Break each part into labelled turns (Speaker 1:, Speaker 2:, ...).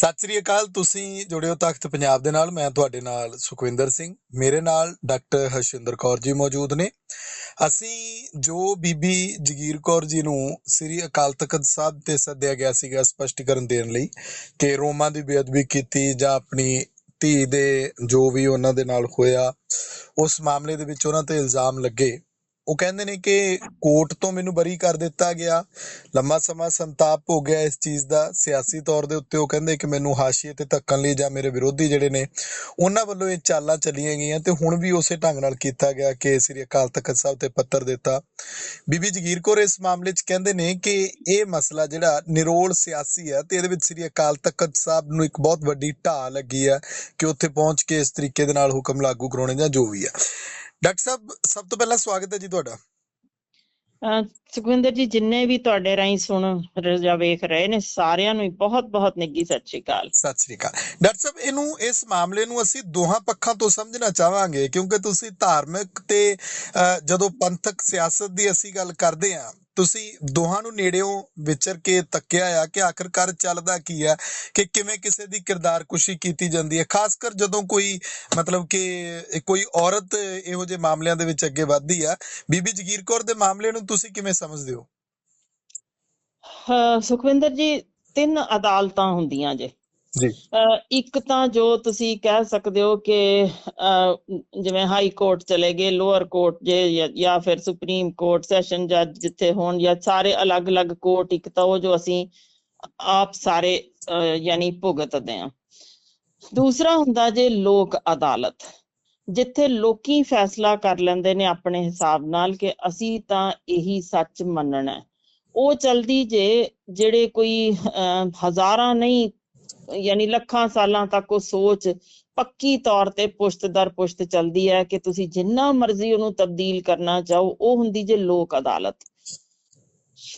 Speaker 1: ਸਤਿ ਸ੍ਰੀ ਅਕਾਲ, ਤੁਸੀਂ ਜੁੜਿਓ ਤਖਤ ਪੰਜਾਬ ਦੇ ਨਾਲ, ਮੈਂ ਤੁਹਾਡੇ ਨਾਲ ਸੁਖਵਿੰਦਰ ਸਿੰਘ। ਮੇਰੇ ਨਾਲ ਡਾਕਟਰ ਹਰਸ਼ਿੰਦਰ ਕੌਰ ਜੀ ਮੌਜੂਦ ਨੇ। ਅਸੀਂ ਜੋ ਬੀਬੀ ਜਗੀਰ ਕੌਰ ਜੀ ਨੂੰ ਸ੍ਰੀ ਅਕਾਲ ਤਖਤ ਸਾਹਿਬ ਤੇ ਸੱਦਿਆ ਗਿਆ ਸੀਗਾ ਸਪਸ਼ਟੀਕਰਨ ਦੇਣ ਲਈ ਕਿ ਰੋਮਾਂ ਦੀ ਬੇਅਦਬੀ ਕੀਤੀ ਜਾਂ ਆਪਣੀ ਧੀ ਦੇ ਜੋ ਵੀ ਉਹਨਾਂ ਦੇ ਨਾਲ ਹੋਇਆ, ਉਸ ਮਾਮਲੇ ਦੇ ਵਿੱਚ ਉਹਨਾਂ ਤੇ ਇਲਜ਼ਾਮ ਲੱਗੇ। ਉਹ ਕਹਿੰਦੇ ਨੇ ਕਿ ਕੋਰਟ ਤੋਂ ਮੈਨੂੰ ਬਰੀ ਕਰ ਦਿੱਤਾ ਗਿਆ। ਲੰਮਾ ਸਮਾਂ ਸੰਤਾਪ ਹੋ ਗਿਆ ਇਸ ਚੀਜ਼ ਦਾ। ਸਿਆਸੀ ਤੌਰ ਦੇ ਉੱਤੇ ਉਹ ਕਹਿੰਦੇ ਕਿ ਮੈਨੂੰ ਹਾਸ਼ੀਏ ਤੇ ਧੱਕਣ ਲਈ ਜਾਂ ਮੇਰੇ ਵਿਰੋਧੀ ਜਿਹੜੇ ਨੇ, ਉਹਨਾਂ ਵੱਲੋਂ ਇਹ ਚਾਲਾਂ ਚੱਲੀਆਂ ਗਈਆਂ ਤੇ ਹੁਣ ਵੀ ਉਸੇ ਢੰਗ ਨਾਲ ਕੀਤਾ ਗਿਆ ਕਿ ਸ੍ਰੀ ਅਕਾਲ ਤਖਤ ਸਾਹਿਬ ਤੇ ਪੱਤਰ ਦਿੱਤਾ। ਬੀਬੀ ਜਗੀਰ ਕੌਰ ਇਸ ਮਾਮਲੇ 'ਚ ਕਹਿੰਦੇ ਨੇ ਕਿ ਇਹ ਮਸਲਾ ਜਿਹੜਾ ਨਿਰੋਲ ਸਿਆਸੀ ਹੈ ਤੇ ਇਹਦੇ ਵਿੱਚ ਸ੍ਰੀ ਅਕਾਲ ਤਖਤ ਸਾਹਿਬ ਨੂੰ ਇੱਕ ਬਹੁਤ ਵੱਡੀ ਢਾਹ ਲੱਗੀ ਹੈ ਕਿ ਉੱਥੇ ਪਹੁੰਚ ਕੇ ਇਸ ਤਰੀਕੇ ਦੇ ਨਾਲ ਹੁਕਮ ਲਾਗੂ ਕਰਾਉਣੇ ਜਾਂ ਜੋ ਵੀ ਹੈ। ਡਾਕਟਰ ਸਾਹਿਬ ਸਭ ਤੋਂ ਪਹਿਲਾਂ ਸਵਾਗਤ ਹੈ ਜੀ ਤੁਹਾਡਾ।
Speaker 2: ਸੁਖਵਿੰਦਰ ਜੀ ਜਿੰਨੇ ਵੀ ਤੁਹਾਡੇ ਰਾਹੀਂ ਸੁਣ ਜਾਂ ਵੇਖ ਰਹੇ ਨੇ ਸਾਰਿਆਂ ਨੂੰ ਬਹੁਤ ਬਹੁਤ ਨਿੱਗੀ ਸਤਿ ਸ਼੍ਰੀ ਅਕਾਲ।
Speaker 1: ਸਤਿ ਸ੍ਰੀ ਅਕਾਲ। ਡਾਕਟਰ ਸਾਹਿਬ ਇਹਨੂੰ ਇਸ ਮਾਮਲੇ ਨੂੰ ਅਸੀਂ ਦੋਹਾਂ ਪੱਖਾਂ ਤੋਂ ਸਮਝਣਾ ਚਾਹਾਂਗੇ ਕਿਉਂਕਿ ਤੁਸੀਂ ਧਾਰਮਿਕ ਤੇ ਜਦੋਂ ਪੰਥਕ ਸਿਆਸਤ ਦੀ ਅਸੀਂ ਗੱਲ ਕਰਦੇ ਹਾਂ ਤੁਸੀਂ ਦੋਹਾਂ ਨੂੰ ਨੇੜਿਓਂ ਵਿਚਰ ਕੇ ਤੱਕਿਆ ਆ ਕਿ ਆਖਰਕਾਰ ਚੱਲਦਾ ਕੀ ਆ? ਕਿ ਕਿਵੇਂ ਕਿਸੇ ਦੀ ਕਿਰਦਾਰ ਕੀਤੀ ਜਾਂਦੀ ਹੈ? ਖਾਸ ਕਰ ਜਦੋਂ ਕੋਈ ਮਤਲਬ ਕਿ ਕੋਈ ਔਰਤ ਇਹੋ ਜਿਹੇ ਮਾਮਲਿਆਂ ਦੇ ਵਿੱਚ ਅੱਗੇ ਵੱਧਦੀ ਆ, ਬੀਬੀ ਜਗੀਰ ਕੌਰ ਦੇ ਮਾਮਲੇ ਨੂੰ ਤੁਸੀਂ ਕਿਵੇਂ ਸਮਝਦੇ ਹੋ,
Speaker 2: ਸੁਖਵਿੰਦਰ ਜੀ, ਤਿੰਨ ਅਦਾਲਤਾਂ ਹੁੰਦੀਆਂ ਜੇ।
Speaker 1: ਜੀ।
Speaker 2: ਇੱਕ ਤਾਂ ਜੋ ਤੁਸੀਂ ਕਹਿ ਸਕਦੇ ਹੋ ਕਿ ਜਿਵੇਂ ਹਾਈ ਕੋਰਟ ਚਲੇ ਗਏ, ਲੋਅਰ ਕੋਰਟ ਜੇ ਜਾਂ- ਫਿਰ ਸੁਪਰੀਮ ਕੋਰਟ, ਸੈਸ਼ਨ ਜੱਜ ਜਿੱਥੇ ਹੋਣ ਜਾਂ ਸਾਰੇ ਅਲੱਗ-ਅਲੱਗ ਕੋਰਟ ਇੱਕ ਤਾਂ ਉਹ ਜੋ ਅਸੀਂ ਆਪ ਸਾਰੇ ਯਾਨੀ ਭੁਗਤਦੇ ਹਾਂ। ਦੂਸਰਾ ਹੁੰਦਾ ਜੇ ਲੋਕ ਅਦਾਲਤ। ਜਿੱਥੇ ਲੋਕੀ ਫੈਸਲਾ ਕਰ ਲੈਂਦੇ ਨੇ ਆਪਣੇ ਹਿਸਾਬ ਨਾਲ ਕਿ ਅਸੀਂ ਤਾਂ ਇਹੀ ਸੱਚ ਮੰਨਣਾ ਉਹ ਚਲਦੀ ਜੇ ਜਿਹੜੇ ਕੋਈ ਹਜ਼ਾਰਾਂ ਨਹੀਂ ਯਾਨੀ ਲੱਖਾਂ ਸਾਲਾਂ ਤੱਕ ਉਹ ਸੋਚ ਪੱਕੀ ਤੌਰ ਤੇ ਪੁਸ਼ਤ ਦਰ ਪੁਸ਼ਤ ਚੱਲਦੀ ਹੈ ਕਿ ਤੁਸੀਂ ਜਿੰਨਾ ਮਰਜ਼ੀ ਉਹਨੂੰ ਤਬਦੀਲ ਕਰਨਾ ਚਾਹੋ ਉਹ ਹੁੰਦੀ ਜੇ ਲੋਕ ਅਦਾਲਤ।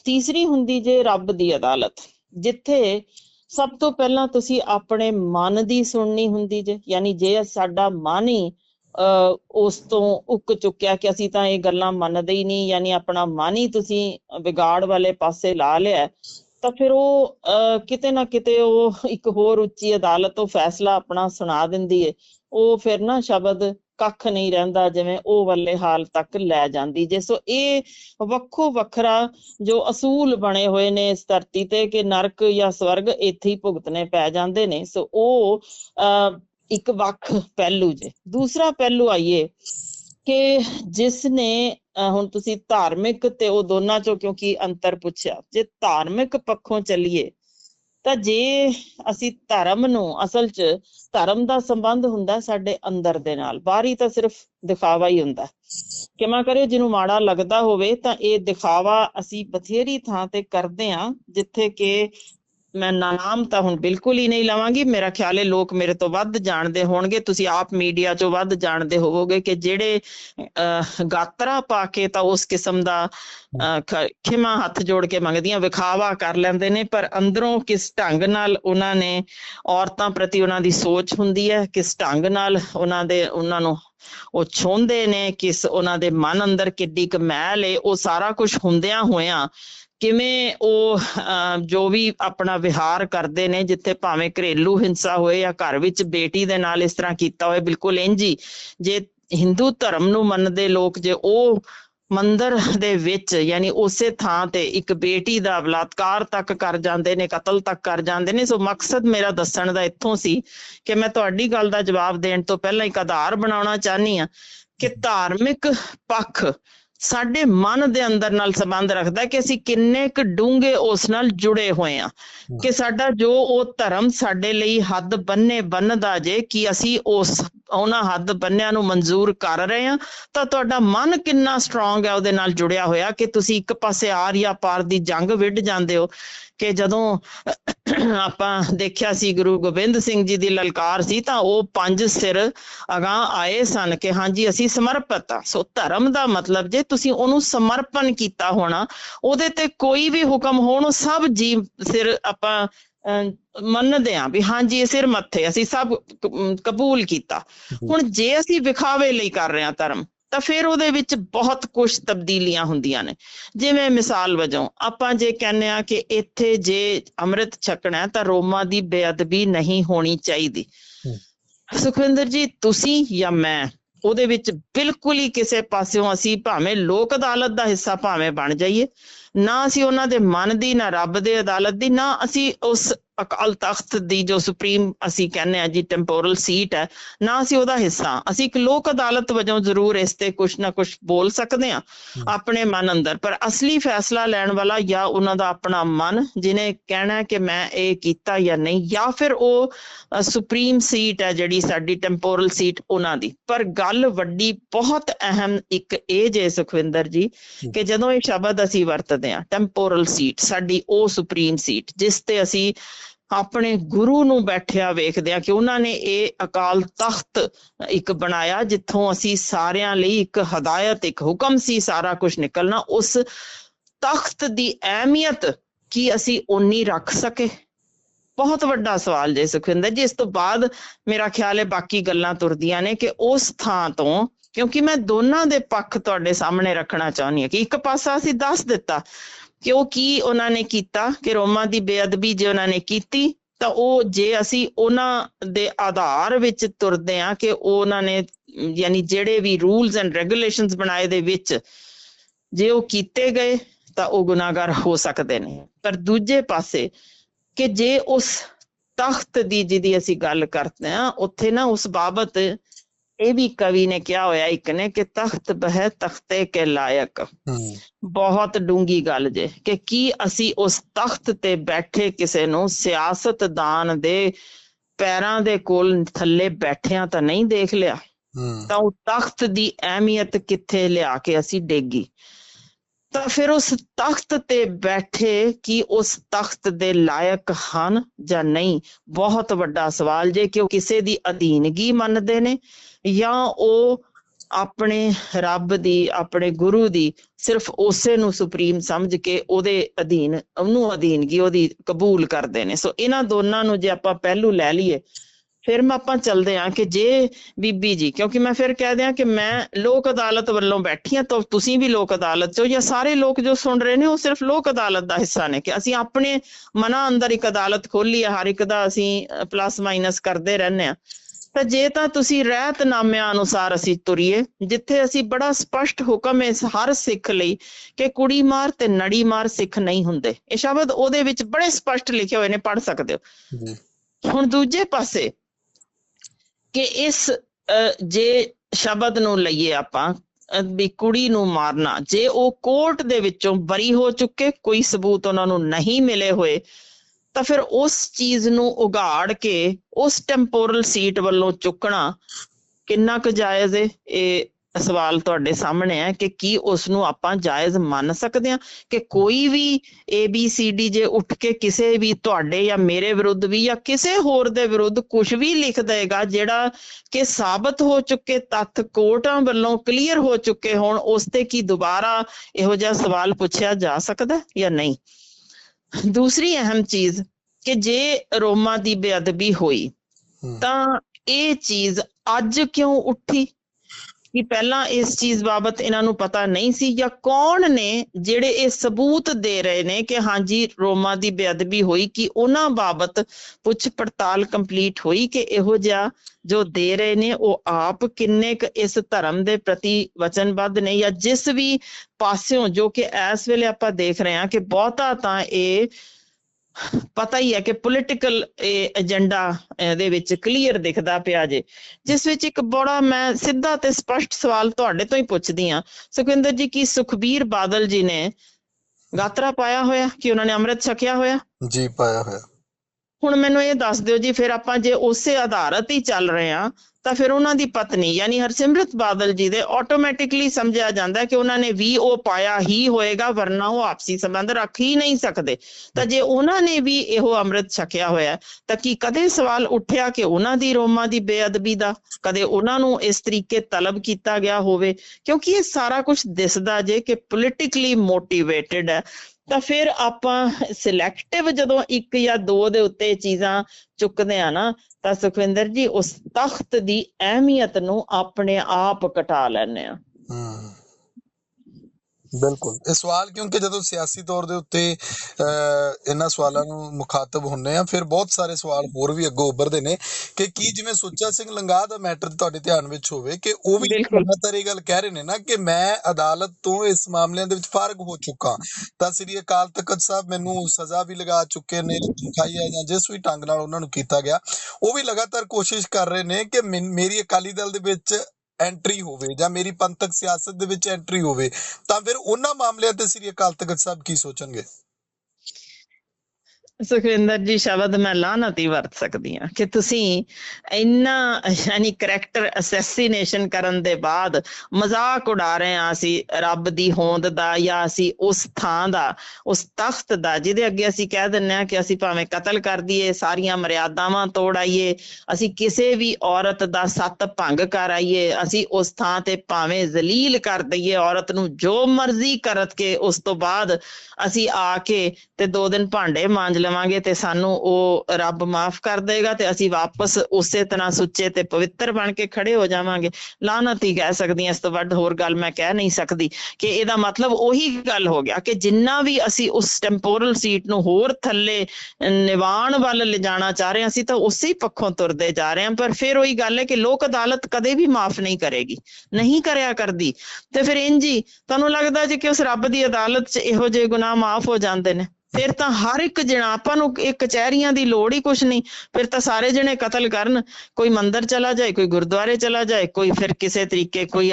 Speaker 2: ਤੀਸਰੀ ਹੁੰਦੀ ਜੇ ਰੱਬ ਦੀ ਅਦਾਲਤ ਜਿੱਥੇ ਸਭ ਤੋਂ ਪਹਿਲਾਂ ਤੁਸੀਂ ਆਪਣੇ ਮਨ ਦੀ ਸੁਣਨੀ ਹੁੰਦੀ ਜੇ ਯਾਨੀ ਜੇ ਸਾਡਾ ਮਨ ਹੀ ਅਹ, ਉਸ ਤੋਂ ਉੱਕ ਚੁੱਕਿਆ ਕਿ ਅਸੀਂ ਤਾਂ ਇਹ ਗੱਲਾਂ ਮੰਨਦੇ ਹੀ ਨਹੀਂ ਯਾਨੀ ਆਪਣਾ ਮਨ ਹੀ ਤੁਸੀਂ ਵਿਗਾੜ ਵਾਲੇ ਪਾਸੇ ਲਾ ਲਿਆ ਤਾਂ ਫਿਰ ਉਹ ਕਿਤੇ ਨਾ ਕਿਤੇ ਉਹ ਇੱਕ ਹੋਰ ਉੱਚੀ ਅਦਾਲਤ ਉਹ ਫੈਸਲਾ ਆਪਣਾ ਸੁਣਾ ਦਿੰਦੀ ਏ। ਉਹ ਫਿਰ ਨਾ ਸ਼ਬਦ ਕੱਖ ਨਹੀਂ ਰਹਿੰਦਾ ਜਿਵੇਂ ਉਹ ਵੱਲੇ ਹਾਲ ਤੱਕ ਲੈ ਜਾਂਦੀ। ਜੇ ਸੋ ਇਹ ਵੱਖੋ ਵੱਖਰਾ ਜੋ ਅਸੂਲ ਬਣੇ ਹੋਏ ਨੇ ਇਸ ਧਰਤੀ ਤੇ ਕਿ ਨਰਕ ਜਾਂ ਸਵਰਗ ਇੱਥੇ ਹੀ ਭੁਗਤਨੇ ਪੈ ਜਾਂਦੇ ਨੇ ਸੋ ਉਹ ਅਹ, ਇੱਕ ਵੱਖ ਪਹਿਲੂ ਜੇ। ਦੂਸਰਾ ਪਹਿਲੂ ਆਈਏ ਕਿ ਜਿਸ ਨੇ ਹੁਣ ਤੁਸੀਂ ਧਾਰਮਿਕ ਤੇ ਉਹ ਦੋਨਾਂ ਚੋਂ ਕਿਉਂਕਿ ਅੰਤਰ ਪੁੱਛਿਆ, ਜੇ ਧਾਰਮਿਕ ਪੱਖੋਂ ਚੱਲੀਏ, ਤਾਂ ਜੇ ਅਸੀਂ ਧਰਮ ਨੂੰ ਅਸਲ 'ਚ ਧਰਮ ਦਾ ਸੰਬੰਧ ਹੁੰਦਾ ਸਾਡੇ ਅੰਦਰ ਦੇ ਨਾਲ, ਬਾਹਰੀ ਤਾਂ ਸਿਰਫ ਦਿਖਾਵਾ ਹੀ ਹੁੰਦਾ। ਕਿਮਾ ਕਰਿਓ, ਜਿਹਨੂੰ ਮਾੜਾ ਲੱਗਦਾ ਹੋਵੇ ਤਾਂ ਇਹ ਦਿਖਾਵਾ ਅਸੀਂ ਬਥੇਰੀ ਥਾਂ ਤੇ ਕਰਦੇ ਹਾਂ, ਜਿੱਥੇ ਕਿ ਮੈਂ ਨਾਮ ਤਾਂ ਹੁਣ ਬਿਲਕੁਲ ਹੀ ਨਹੀਂ ਲਵਾਂਗੀ। ਮੇਰਾ ਖਿਆਲ ਹੈ ਲੋਕ ਮੇਰੇ ਤੋਂ ਵੱਧ ਜਾਣਦੇ ਹੋਣਗੇ। ਤੁਸੀਂ ਆਪ ਮੀਡੀਆ 'ਚੋਂ ਵੱਧ ਜਾਣਦੇ ਹੋਵੋਗੇ ਕਿ ਜਿਹੜੇ ਗਾਤਰਾ ਪਾ ਕੇ ਤਾਂ ਉਸ ਕਿਸਮ ਦਾ ਖਿਮਾ ਹੱਥ ਜੋੜ ਕੇ ਮੰਗਦੀਆਂ, ਵਿਖਾਵਾ ਕਰ ਲੈਂਦੇ ਨੇ। ਪਰ ਅੰਦਰੋਂ ਕਿਸ ਢੰਗ ਨਾਲ ਉਹਨਾਂ ਨੇ ਔਰਤਾਂ ਪ੍ਰਤੀ ਉਹਨਾਂ ਦੀ ਸੋਚ ਹੁੰਦੀ ਹੈ, ਕਿਸ ਢੰਗ ਨਾਲ ਉਹਨਾਂ ਦੇ, ਉਹਨਾਂ ਨੂੰ ਉਹ ਛੋਂਦੇ ਨੇ, ਕਿਸ ਉਹਨਾਂ ਦੇ ਮਨ ਅੰਦਰ ਕਿੱਡੀ ਕੁ ਮੈਲ ਏ, ਉਹ ਸਾਰਾ ਕੁਝ ਹੁੰਦਿਆਂ ਹੋਇਆਂ ਕਿਵੇਂ ਉਹ ਜੋ ਵੀ ਆਪਣਾ ਵਿਹਾਰ ਕਰਦੇ ਨੇ, ਜਿੱਥੇ ਭਾਵੇਂ ਘਰੇਲੂ ਹਿੰਸਾ ਹੋਏ ਜਾਂ ਘਰ ਵਿੱਚ ਬੇਟੀ ਦੇ ਨਾਲ ਇਸ ਤਰ੍ਹਾਂ ਕੀਤਾ ਹੋਏ, ਬਿਲਕੁਲ ਇੰਜ ਹੀ। ਜੇ ਹਿੰਦੂ ਧਰਮ ਨੂੰ ਮੰਨਦੇ ਲੋਕ, ਜੇ ਉਹ ਮੰਦਰ ਦੇ ਵਿੱਚ, ਯਾਨੀ ਉਸੇ ਥਾਂ ਤੇ ਇੱਕ ਬੇਟੀ ਦਾ ਬਲਾਤਕਾਰ ਤੱਕ ਕਰ ਜਾਂਦੇ ਨੇ, ਕਤਲ ਤੱਕ ਕਰ ਜਾਂਦੇ ਨੇ, ਸੋ ਮਕਸਦ ਮੇਰਾ ਦੱਸਣ ਦਾ ਇੱਥੋਂ ਸੀ ਕਿ ਮੈਂ ਤੁਹਾਡੀ ਗੱਲ ਦਾ ਜਵਾਬ ਦੇਣ ਤੋਂ ਪਹਿਲਾਂ ਇੱਕ ਆਧਾਰ ਬਣਾਉਣਾ ਚਾਹਨੀ ਆ ਕਿ ਧਾਰਮਿਕ ਪੱਖ ਸਾਡੇ ਮਨ ਦੇ ਅੰਦਰ ਨਾਲ ਸੰਬੰਧ ਰੱਖਦਾ ਕਿ ਅਸੀਂ ਕਿੰਨੇ ਕੁ ਡੂੰਘੇ ਉਸ ਨਾਲ ਜੁੜੇ ਹੋਏ ਆ ਕਿ ਸਾਡਾ ਜੋ ਉਹ ਧਰਮ ਸਾਡੇ ਲਈ ਹੱਦ ਬੰਨੇ ਬੰਨਦਾ ਜੇ ਕਿ ਅਸੀਂ ਉਸ ਉਹਨਾਂ ਹੱਦ ਬੰਨਿਆਂ ਨੂੰ ਮਨਜ਼ੂਰ ਕਰ ਰਹੇ ਹਾਂ, ਤਾਂ ਤੁਹਾਡਾ ਮਨ ਕਿੰਨਾ ਸਟਰੋਂਗ ਹੈ ਉਹਦੇ ਨਾਲ ਜੁੜਿਆ ਹੋਇਆ ਕਿ ਤੁਸੀਂ ਇੱਕ ਪਾਸੇ ਆਰ ਜਾਂ ਪਾਰ ਦੀ ਜੰਗ ਵਿੱਢ ਜਾਂਦੇ ਹੋ। ਕਿ ਜਦੋਂ ਆਪਾਂ ਦੇਖਿਆ ਸੀ ਗੁਰੂ ਗੋਬਿੰਦ ਸਿੰਘ ਜੀ ਦੀ ਲਲਕਾਰ ਸੀ, ਤਾਂ ਉਹ ਪੰਜ ਸਿਰ ਅਗਾਂ ਆਏ ਸਨ ਕਿ ਹਾਂਜੀ, ਅਸੀਂ ਸਮਰਪਿਤ ਆ ਸੋ ਧਰਮ ਦਾ ਮਤਲਬ ਜੇ ਤੁਸੀਂ ਉਹਨੂੰ ਸਮਰਪਣ ਕੀਤਾ ਹੋਣਾ, ਉਹਦੇ ਤੇ ਕੋਈ ਵੀ ਹੁਕਮ ਹੋਣ, ਉਹ ਸਭ ਜੀਵ ਸਿਰ ਆਪਾਂ ਮੰਨਦੇ ਆ ਵੀ ਹਾਂਜੀ ਇਹ ਸਿਰ ਮੱਥੇ ਅਸੀਂ ਸਭ ਕਬੂਲ ਕੀਤਾ। ਹੁਣ ਜੇ ਅਸੀਂ ਵਿਖਾਵੇ ਲਈ ਕਰ ਰਹੇ ਹਾਂ ਧਰਮ ਤਾਂ ਫਿਰ ਉਹਦੇ ਵਿੱਚ ਬਹੁਤ ਕੁਝ ਤਬਦੀਲੀਆਂ ਹੁੰਦੀਆਂ ਨੇ। ਜਿਵੇਂ ਮਿਸਾਲ ਵਜੋਂ ਆਪਾਂ ਜੇ ਕਹਿੰਦੇ ਆ ਕਿ ਇੱਥੇ ਜੇ ਅੰਮ੍ਰਿਤ ਛਕਣਾ ਤਾਂ ਰੋਮਾਂ ਦੀ ਬੇਅਦਬੀ ਨਹੀਂ ਹੋਣੀ ਚਾਹੀਦੀ। ਸੁਖਵਿੰਦਰ ਜੀ ਤੁਸੀਂ ਜਾਂ ਮੈਂ ਉਹਦੇ ਵਿੱਚ ਬਿਲਕੁਲ ਹੀ ਕਿਸੇ ਪਾਸਿਓਂ ਅਸੀਂ ਭਾਵੇਂ ਲੋਕ ਅਦਾਲਤ ਦਾ ਹਿੱਸਾ ਭਾਵੇਂ ਬਣ ਜਾਈਏ। ਨਾ ਅਸੀਂ ਉਹਨਾਂ ਦੇ ਮਨ ਦੀ ਨਾ ਰੱਬ ਦੇ ਅਦਾਲਤ ਦੀ ਨਾ ਅਸੀਂ ਉਸ ਅਕਾਲ ਤਖਤ ਦੀ ਜੋ ਸੁਪਰੀਮ ਅਸੀਂ ਕਹਿੰਦੇ ਆ ਜੀ ਟੈਂਪੋਰਲ ਸੀਟ ਹੈ ਨਾ ਅਸੀਂ ਉਹਦਾ ਹਿੱਸਾ। ਅਸੀਂ ਇੱਕ ਲੋਕ ਅਦਾਲਤ ਵਜੋਂ ਜ਼ਰੂਰ ਇਸ ਤੇ ਕੁਝ ਨਾ ਕੁਝ ਬੋਲ ਸਕਦੇ ਆ ਆਪਣੇ ਮਨ ਅੰਦਰ। ਪਰ ਅਸਲੀ ਫੈਸਲਾ ਲੈਣ ਵਾਲਾ ਜਾਂ ਉਹਨਾਂ ਦਾ ਆਪਣਾ ਮਨ ਜਿਨੇ ਕਹਿਣਾ ਕਿ ਮੈਂ ਇਹ ਕੀਤਾ ਜਾਂ ਨਹੀਂ ਜਾਂ ਫਿਰ ਉਹ ਸੁਪਰੀਮ ਸੀਟ ਹੈ ਜਿਹੜੀ ਸਾਡੀ ਟੈਂਪੋਰਲ ਸੀਟ ਉਹਨਾਂ ਦੀ। ਪਰ ਗੱਲ ਵੱਡੀ ਬਹੁਤ ਅਹਿਮ ਇੱਕ ਇਹ ਜੇ ਸੁਖਵਿੰਦਰ ਜੀ ਕਿ ਜਦੋਂ ਇਹ ਸ਼ਬਦ ਅਸੀਂ ਵਰਤਦੇ ਹਾਂ ਟੈਂਪੋਰਲ ਸੀਟ ਸਾਡੀ ਉਹ ਸੁਪਰੀਮ ਸੀਟ ਜਿਸ ਤੇ ਅਸੀਂ ਆਪਣੇ ਗੁਰੂ ਨੂੰ ਬੈਠਿਆ ਵੇਖਦੇ ਆ ਕਿ ਉਹਨਾਂ ਨੇ ਇਹ ਅਕਾਲ ਤਖਤ ਇੱਕ ਬਣਾਇਆ, ਜਿੱਥੋਂ ਅਸੀਂ ਸਾਰਿਆਂ ਲਈ ਇੱਕ ਹਦਾਇਤ, ਇੱਕ ਹੁਕਮ ਸੀ ਸਾਰਾ ਕੁਝ ਨਿਕਲਣਾ, ਉਸ ਤਖਤ ਦੀ ਅਹਿਮੀਅਤ ਕੀ ਅਸੀਂ ਓਨੀ ਰੱਖ ਸਕੇ? ਬਹੁਤ ਵੱਡਾ ਸਵਾਲ ਜੇ ਸੁਖਵਿੰਦਰ ਜੀ ਇਸ ਤੋਂ ਬਾਅਦ ਮੇਰਾ ਖਿਆਲ ਹੈ ਬਾਕੀ ਗੱਲਾਂ ਤੁਰਦੀਆਂ ਨੇ ਕਿ ਉਸ ਥਾਂ ਤੋਂ ਕਿਉਂਕਿ ਮੈਂ ਦੋਨਾਂ ਦੇ ਪੱਖ ਤੁਹਾਡੇ ਸਾਹਮਣੇ ਰੱਖਣਾ ਚਾਹੁੰਦੀ ਹਾਂ ਕਿ ਇੱਕ ਪਾਸਾ ਅਸੀਂ ਦੱਸ ਦਿੱਤਾ ਕਿ ਉਹ ਕੀ ਉਹਨਾਂ ਨੇ ਕੀਤਾ, ਕਿ ਰੋਮਾ ਦੀ ਬੇਅਦਬੀ ਜੇ ਉਹਨਾਂ ਨੇ ਕੀਤੀ, ਤਾਂ ਉਹ ਜੇ ਅਸੀਂ ਉਹਨਾਂ ਦੇ ਆਧਾਰ ਵਿੱਚ ਤੁਰਦੇ ਆ ਕਿ ਉਹਨਾਂ ਨੇ, ਯਾਨੀ ਜਿਹੜੇ ਵੀ ਰੂਲਸ ਐਂਡ ਰੈਗੂਲੇਸ਼ਨਸ ਬਣਾਏ ਦੇ ਵਿੱਚ ਜੇ ਉਹ ਕੀਤੇ ਗਏ, ਤਾਂ ਉਹ ਗੁਨਾਹਗਾਰ ਹੋ ਸਕਦੇ ਨੇ। ਪਰ ਦੂਜੇ ਪਾਸੇ ਕਿ ਜੇ ਉਸ ਤਖਤ ਦੀ ਜਿਹਦੀ ਅਸੀਂ ਗੱਲ ਕਰਦੇ ਆ ਉੱਥੇ ਨਾ ਉਸ ਬਾਬਤ ਇਹ ਵੀ ਕਵੀ ਨੇ ਕਿਹਾ ਹੋਇਆ ਇੱਕ ਨੇ ਕਿ ਤਖਤ ਬਹਿ ਤਖਤੇ ਕੇ ਲਾਇਕ। ਬਹੁਤ ਡੂੰਗੀ ਗੱਲ ਜੇ ਕਿ ਕੀ ਅਸੀਂ ਉਸ ਤਖਤ ਤੇ ਬੈਠੇ ਕਿਸੇ ਨੂੰ ਸਿਆਸਤਦਾਨ ਦੇ ਪੈਰਾਂ ਦੇ ਕੋਲ ਥੱਲੇ ਬੈਠਿਆਂ ਤਾਂ ਨਹੀਂ ਦੇਖ ਲਿਆ। ਤਾਂ ਉਹ ਤਖਤ ਦੀ ਅਹਿਮੀਅਤ ਕਿੱਥੇ ਲਿਆ ਕੇ ਅਸੀਂ ਡੇਗੀ? ਤਾਂ ਫਿਰ ਉਸ ਤਖਤ ਤੇ ਬੈਠੇ ਕਿ ਉਸ ਤਖਤ ਦੇ ਲਾਇਕ ਹਨ ਜਾਂ ਨਹੀਂ? ਬਹੁਤ ਵੱਡਾ ਸਵਾਲ, ਜੇ ਕਿ ਉਹ ਕਿਸੇ ਦੀ ਅਧੀਨਗੀ ਮੰਨਦੇ ਨੇ ਜਾਂ ਉਹ ਆਪਣੇ ਰੱਬ ਦੀ, ਆਪਣੇ ਗੁਰੂ ਦੀ ਸਿਰਫ ਉਸੇ ਨੂੰ ਸੁਪਰੀਮ ਸਮਝ ਕੇ ਉਹਦੇ ਅਧੀਨ, ਉਹਨੂੰ ਅਧੀਨਗੀ, ਉਹਦੀ ਕਬੂਲ ਕਰਦੇ ਨੇ। ਸੋ ਇਹਨਾਂ ਦੋਨਾਂ ਨੂੰ ਜੇ ਆਪਾਂ ਪਹਿਲੂ ਲੈ ਲਈਏ ਫਿਰ ਮੈਂ ਆਪਾਂ ਚੱਲਦੇ ਹਾਂ ਕਿ ਜੇ ਬੀਬੀ ਜੀ ਕਿਉਂਕਿ ਮੈਂ ਫਿਰ ਕਹਿ ਦਿਆਂ ਕਿ ਮੈਂ ਲੋਕ ਅਦਾਲਤ ਵੱਲੋਂ ਬੈਠੀ ਹਾਂ ਤਾਂ ਤੁਸੀਂ ਵੀ ਲੋਕ ਅਦਾਲਤ ਚੋ ਜਾਂ ਸਾਰੇ ਲੋਕ ਜੋ ਸੁਣ ਰਹੇ ਨੇ ਉਹ ਸਿਰਫ ਲੋਕ ਅਦਾਲਤ ਦਾ ਹਿੱਸਾ ਨੇ ਕਿ ਅਸੀਂ ਆਪਣੇ ਮਨਾਂ ਅੰਦਰ ਇੱਕ ਅਦਾਲਤ ਖੋਲੀ ਹੈ ਹਰ ਇੱਕ ਦਾ ਅਸੀਂ ਪਲੱਸ ਮਾਈਨਸ ਕਰਦੇ ਰਹਿੰਦੇ ਆ। ਤਾਂ ਜੇ ਤਾਂ ਤੁਸੀਂ ਰਹਿਤਨਾਮਿਆਂ ਅਨੁਸਾਰ ਅਸੀਂ ਤੁਰੀਏ ਜਿੱਥੇ ਅਸੀਂ ਬੜਾ ਸਪਸ਼ਟ ਹੁਕਮ ਹੈ ਹਰ ਸਿੱਖ ਲਈ ਕਿ ਕੁੜੀ ਮਾਰ ਤੇ ਨੜੀ ਮਾਰ ਸਿੱਖ ਨਹੀਂ ਹੁੰਦੇ। ਇਹ ਸ਼ਬਦ ਉਹਦੇ ਵਿੱਚ ਬੜੇ ਸਪਸ਼ਟ ਲਿਖੇ ਹੋਏ ਨੇ ਪੜ੍ਹ ਸਕਦੇ ਹੋ। ਹੁਣ ਦੂਜੇ ਪਾਸੇ ਕਿ ਇਸ ਜੇ ਸ਼ਬਦ ਨੂੰ ਲਈਏ ਆਪਾਂ ਵੀ ਕੁੜੀ ਨੂੰ ਮਾਰਨਾ, ਜੇ ਉਹ ਕੋਰਟ ਦੇ ਵਿੱਚੋਂ ਬਰੀ ਹੋ ਚੁੱਕੇ, ਕੋਈ ਸਬੂਤ ਉਹਨਾਂ ਨੂੰ ਨਹੀਂ ਮਿਲੇ ਹੋਏ, ਤਾਂ ਫਿਰ ਉਸ ਚੀਜ਼ ਨੂੰ ਉਗਾੜ ਕੇ, ਉਸ ਟੈਂਪੋਰਲ ਸੀਟ ਵੱਲੋਂ ਚੁੱਕਣਾ ਕਿੰਨਾ ਕੁ ਜਾਇਜ਼ ਹੈ ਇਹ ਸਵਾਲ ਤੁਹਾਡੇ ਸਾਹਮਣੇ ਹੈ ਕਿ ਕੀ ਉਸ ਨੂੰ ਆਪਾਂ ਜਾਇਜ਼ ਮੰਨ ਸਕਦੇ ਹਾਂ ਕਿ ਕੋਈ ਵੀ A B C D ਜੇ ਉੱਠ ਕੇ ਕਿਸੇ ਵੀ ਤੁਹਾਡੇ ਜਾਂ ਮੇਰੇ ਵਿਰੁੱਧ ਵੀ ਜਾਂ ਕਿਸੇ ਹੋਰ ਦੇ ਵਿਰੁੱਧ ਕੁਝ ਵੀ ਲਿਖ ਦੇਗਾ ਜਿਹੜਾ ਕਿ ਸਾਬਤ ਹੋ ਚੁੱਕੇ ਤੱਥ ਕੋਰਟਾਂ ਵੱਲੋਂ ਕਲੀਅਰ ਹੋ ਚੁੱਕੇ ਹੋਣ ਉਸ ਤੇ ਕੀ ਦੁਬਾਰਾ ਇਹੋ ਜਿਹਾ ਸਵਾਲ ਪੁੱਛਿਆ ਜਾ ਸਕਦਾ ਹੈ ਜਾਂ ਨਹੀਂ? ਦੂਸਰੀ ਅਹਿਮ ਚੀਜ਼ ਕਿ ਜੇ ਰੋਮਾ ਦੀ ਬੇਅਦਬੀ ਹੋਈ ਤਾਂ ਇਹ ਚੀਜ਼ ਅੱਜ ਕਿਉਂ ਉੱਠੀ? ਕਿ ਪਹਿਲਾਂ ਇਸ ਚੀਜ਼ ਬਾਬਤ ਇਹਨਾਂ ਨੂੰ ਪਤਾ ਨਹੀਂ ਸੀ ਜਾਂ ਕੌਣ ਨੇ ਜਿਹੜੇ ਇਹ ਸਬੂਤ ਦੇ ਰਹੇ ਨੇ ਕਿ ਹਾਂਜੀ, ਰੋਮਾ ਦੀ ਬੇਅਦਬੀ ਹੋਈ ਕਿ ਉਹਨਾਂ ਬਾਬਤ ਪੁੱਛ ਪੜਤਾਲ ਕੰਪਲੀਟ ਹੋਈ ਕਿ ਇਹੋ ਜਿਹਾ ਜੋ ਦੇ ਰਹੇ ਨੇ, ਉਹ ਆਪ ਕਿੰਨੇ ਕੁ ਇਸ ਧਰਮ ਦੇ ਪ੍ਰਤੀ ਵਚਨਬੱਧ ਨੇ ਜਾਂ ਜਿਸ ਵੀ ਪਾਸਿਓਂ ਜੋ ਕਿ ਇਸ ਵੇਲੇ ਆਪਾਂ ਦੇਖ ਰਹੇ ਹਾਂ ਕਿ ਬਹੁਤਾ ਤਾਂ ਇਹ ਪਤਾ ਹੀ ਹੈ ਕਿ ਪੋਲਿਟੀਕਲ ਏਜੰਡਾ ਦੇ ਵਿੱਚ ਕਲੀਅਰ ਦਿਖਦਾ ਪਿਆ ਜੇ। ਜਿਸ ਵਿੱਚ ਇੱਕ ਬੜਾ ਮੈਂ ਸਿੱਧਾ ਤੇ ਸਪਸ਼ਟ ਸਵਾਲ ਤੁਹਾਡੇ ਤੋਂ ਹੀ ਪੁੱਛਦੀ ਆ ਸੁਖਵਿੰਦਰ ਜੀ, ਕੀ ਸੁਖਬੀਰ ਬਾਦਲ ਜੀ ਨੇ ਗਾਤਰਾ ਪਾਇਆ ਹੋਇਆ? ਕਿ ਉਹਨਾਂ ਨੇ ਅੰਮ੍ਰਿਤ ਛਕਿਆ ਹੋਇਆ?
Speaker 1: ਜੀ, ਪਾਇਆ ਹੋਇਆ।
Speaker 2: ਹੁਣ ਮੈਨੂੰ ਇਹ ਦੱਸ ਦਿਓ ਜੀ, ਫਿਰ ਆਪਾਂ ਜੇ ਉਸੇ ਆਧਾਰਤ ਹੀ ਚੱਲ ਰਹੇ ਆ ਤਾਂ ਫਿਰ ਉਹਨਾਂ ਦੀ ਪਤਨੀ ਯਾਨੀ ਹਰਸਿਮਰਤ ਬਾਦਲ ਜੀ ਦੇ ਆਟੋਮੈਟਿਕਲੀ ਸਮਝਿਆ ਜਾਂਦਾ ਕਿ ਉਹਨਾਂ ਨੇ ਵੀ ਉਹ ਪਾਇਆ ਹੀ ਹੋਏਗਾ, ਵਰਨਾ ਉਹ ਆਪਸੀ ਸੰਬੰਧ ਰੱਖ ਹੀ ਨਹੀਂ ਸਕਦੇ। ਤਾਂ ਜੇ ਉਹਨਾਂ ਨੇ ਵੀ ਇਹੋ ਅੰਮ੍ਰਿਤ ਛਕਿਆ ਹੋਇਆ ਤਾਂ ਕੀ ਕਦੇ ਸਵਾਲ ਉੱਠਿਆ ਕਿ ਉਹਨਾਂ ਦੀ ਰੋਮਾਂ ਦੀ ਬੇਅਦਬੀ ਦਾ? ਕਦੇ ਉਹਨਾਂ ਨੂੰ ਇਸ ਤਰੀਕੇ ਤਲਬ ਕੀਤਾ ਗਿਆ ਹੋਵੇ? ਕਿਉਂਕਿ ਇਹ ਸਾਰਾ ਕੁਝ ਦਿਸਦਾ ਜੇ ਕਿ ਪੋਲਿਟਿਕਲੀ ਮੋਟੀਵੇਟਿਡ ਹੈ। ਤਾਂ ਫਿਰ ਆਪਾਂ ਸਿਲੈਕਟਿਵ ਜਦੋਂ ਇੱਕ ਜਾਂ ਦੋ ਦੇ ਉੱਤੇ ਚੀਜ਼ਾਂ ਚੁੱਕਦੇ ਆ ਨਾ, ਤਾਂ ਸੁਖਵਿੰਦਰ ਜੀ ਉਸ ਤਖਤ ਦੀ ਅਹਿਮੀਅਤ ਨੂੰ ਆਪਣੇ ਆਪ ਘਟਾ ਲੈਂਦੇ ਆ
Speaker 1: ਹਮ ਬਿਲਕੁਲ ਇਹ ਸਵਾਲ ਕਿਉਂਕਿ ਜਦੋਂ ਸਿਆਸੀ ਤੌਰ ਦੇ ਉੱਤੇ ਇਹਨਾਂ ਸਵਾਲਾਂ ਨੂੰ ਮੁਖਾਤਬ ਹੁੰਨੇ ਆ ਫਿਰ ਬਹੁਤ ਸਾਰੇ ਸਵਾਲ ਹੋਰ ਵੀ ਅੱਗੋਂ ਉੱਭਰਦੇ ਨੇ ਕਿ ਕੀ ਜਿਵੇਂ ਸੁੱਚਾ ਸਿੰਘ ਲੰਗਾਹ ਦਾ ਮੈਟਰ ਤੁਹਾਡੇ ਧਿਆਨ ਵਿੱਚ ਹੋਵੇ ਕਿ ਉਹ ਵੀ। ਲਗਾਤਾਰ ਇਹ ਗੱਲ ਕਹਿ ਰਹੇ ਨੇ ਨਾ ਕਿ ਮੈਂ ਅਦਾਲਤ ਤੋਂ ਇਸ ਮਾਮਲਿਆਂ ਦੇ ਵਿੱਚ ਫਾਰਗ ਹੋ ਚੁੱਕਾ ਤਾਂ ਸ੍ਰੀ ਅਕਾਲ ਤਖਤ ਸਾਹਿਬ ਮੈਨੂੰ ਸਜ਼ਾ ਵੀ ਲਗਾ ਚੁੱਕੇ ਨੇ ਦਿਖਾਈ ਹੈ ਜਾਂ ਜਿਸ ਵੀ ਢੰਗ ਨਾਲ ਉਹਨਾਂ ਨੂੰ ਕੀਤਾ ਗਿਆ ਉਹ ਵੀ ਲਗਾਤਾਰ ਕੋਸ਼ਿਸ਼ ਕਰ ਰਹੇ ਨੇ ਕਿ ਮੇਰੀ ਅਕਾਲੀ ਦਲ ਦੇ ਵਿੱਚ ਐਂਟਰੀ ਹੋਵੇ ਜਾਂ ਮੇਰੀ ਪੰਥਕ ਸਿਆਸਤ ਦੇ ਵਿੱਚ ਐਂਟਰੀ ਹੋਵੇ, ਤਾਂ ਫਿਰ ਉਹਨਾਂ ਮਾਮਲਿਆਂ ਤੇ ਸ੍ਰੀ ਅਕਾਲ ਤਖਤ ਸਾਹਿਬ ਕੀ ਸੋਚਣਗੇ?
Speaker 2: ਸੁਖਵਿੰਦਰ ਜੀ, ਸ਼ਬਦ ਮੈਂ ਲਾਹਨਤੀ ਵਰਤ ਸਕਦੀ ਹਾਂ ਕਿ ਤੁਸੀਂ ਇੰਨਾ, ਯਾਨੀ ਕਰੈਕਟਰ ਅਸੈਸੀਨੇਸ਼ਨ ਕਰਨ ਦੇ ਬਾਅਦ ਮਜ਼ਾਕ ਉਡਾ ਰਹੇ ਆ ਅਸੀਂ ਰੱਬ ਦੀ ਹੋਂਦ ਦਾ ਜਾਂ ਅਸੀਂ ਉਸ ਥਾਂ ਦਾ, ਉਸ ਤਖਤ ਦਾ, ਜਿਹਦੇ ਅੱਗੇ ਅਸੀਂ ਕਹਿ ਦਿੰਨੇ ਆ ਕਿ ਅਸੀਂ ਭਾਵੇਂ ਕਤਲ ਕਰ ਦਈਏ, ਸਾਰੀਆਂ ਮਰਿਆਦਾਵਾਂ ਤੋੜ ਆਈਏ, ਅਸੀਂ ਕਿਸੇ ਵੀ ਔਰਤ ਦਾ ਸੱਤ ਭੰਗ ਕਰ ਆਈਏ, ਅਸੀਂ ਉਸ ਥਾਂ ਤੇ ਭਾਵੇਂ ਜ਼ਲੀਲ ਕਰ ਦਈਏ, ਔਰਤ ਨੂੰ ਜੋ ਮਰਜ਼ੀ ਕਰਤ ਕੇ ਉਸ ਤੋਂ ਬਾਅਦ ਅਸੀਂ ਆ ਕੇ ਤੇ ਦੋ ਦਿਨ ਭਾਂਡੇ ਮਾਂਜ ਲਵਾਂਗੇ ਤੇ ਸਾਨੂੰ ਉਹ ਰੱਬ ਮਾਫ ਕਰ ਦੇਗਾ ਤੇ ਅਸੀਂ ਵਾਪਸ ਉਸੇ ਤਰ੍ਹਾਂ ਸੁੱਚੇ ਤੇ ਪਵਿੱਤਰ ਬਣ ਕੇ ਖੜੇ ਹੋ ਜਾਵਾਂਗੇ। ਲਾਨਤ ਹੀ ਕਹਿ ਸਕਦੀ ਇਸ ਤੋਂ ਵੱਧ ਹੋਰ ਗੱਲ ਮੈਂ ਕਹਿ ਨਹੀਂ ਸਕਦੀ ਕਿ ਇਹਦਾ ਮਤਲਬ ਉਹੀ ਗੱਲ ਹੋ ਗਿਆ ਕਿ ਜਿੰਨਾ ਵੀ ਅਸੀਂ ਉਸ ਟੈਂਪੋਰਲ ਸੀਟ ਨੂੰ ਹੋਰ ਥੱਲੇ ਨਿਵਾਣ ਵੱਲ ਲਿਜਾਣਾ ਚਾਹ ਰਹੇ ਹਾਂ, ਅਸੀਂ ਤਾਂ ਉਸੇ ਪੱਖੋਂ ਤੁਰਦੇ ਜਾ ਰਹੇ ਹਾਂ। ਪਰ ਫਿਰ ਉਹੀ ਗੱਲ ਹੈ ਕਿ ਲੋਕ ਅਦਾਲਤ ਕਦੇ ਵੀ ਮਾਫ ਨਹੀਂ ਕਰੇਗੀ, ਨਹੀਂ ਕਰਿਆ ਕਰਦੀ। ਤੇ ਫਿਰ ਇੰਜੀ ਤੁਹਾਨੂੰ ਲੱਗਦਾ ਜੇ ਕਿ ਉਸ ਰੱਬ ਦੀ ਅਦਾਲਤ 'ਚ ਇਹੋ ਜਿਹੇ ਗੁਨਾਹ ਮਾਫ ਹੋ ਜਾਂਦੇ ਨੇ? ਫਿਰ ਤਾਂ ਹਰ ਇੱਕ ਜਣਾ, ਆਪਾਂ ਨੂੰ ਇਹ ਕਚਹਿਰੀਆਂ ਦੀ ਲੋੜ ਹੀ ਕੁਛ ਨਹੀਂ। ਫਿਰ ਤਾਂ ਸਾਰੇ ਜਣੇ ਕਤਲ ਕਰਨ। ਕੋਈ ਮੰਦਰ ਚਲਾ ਜਾਏ, ਕੋਈ ਗੁਰਦੁਆਰੇ ਚਲਾ ਜਾਏ, ਕੋਈ ਫਿਰ ਕਿਸੇ ਤਰੀਕੇ ਕੋਈ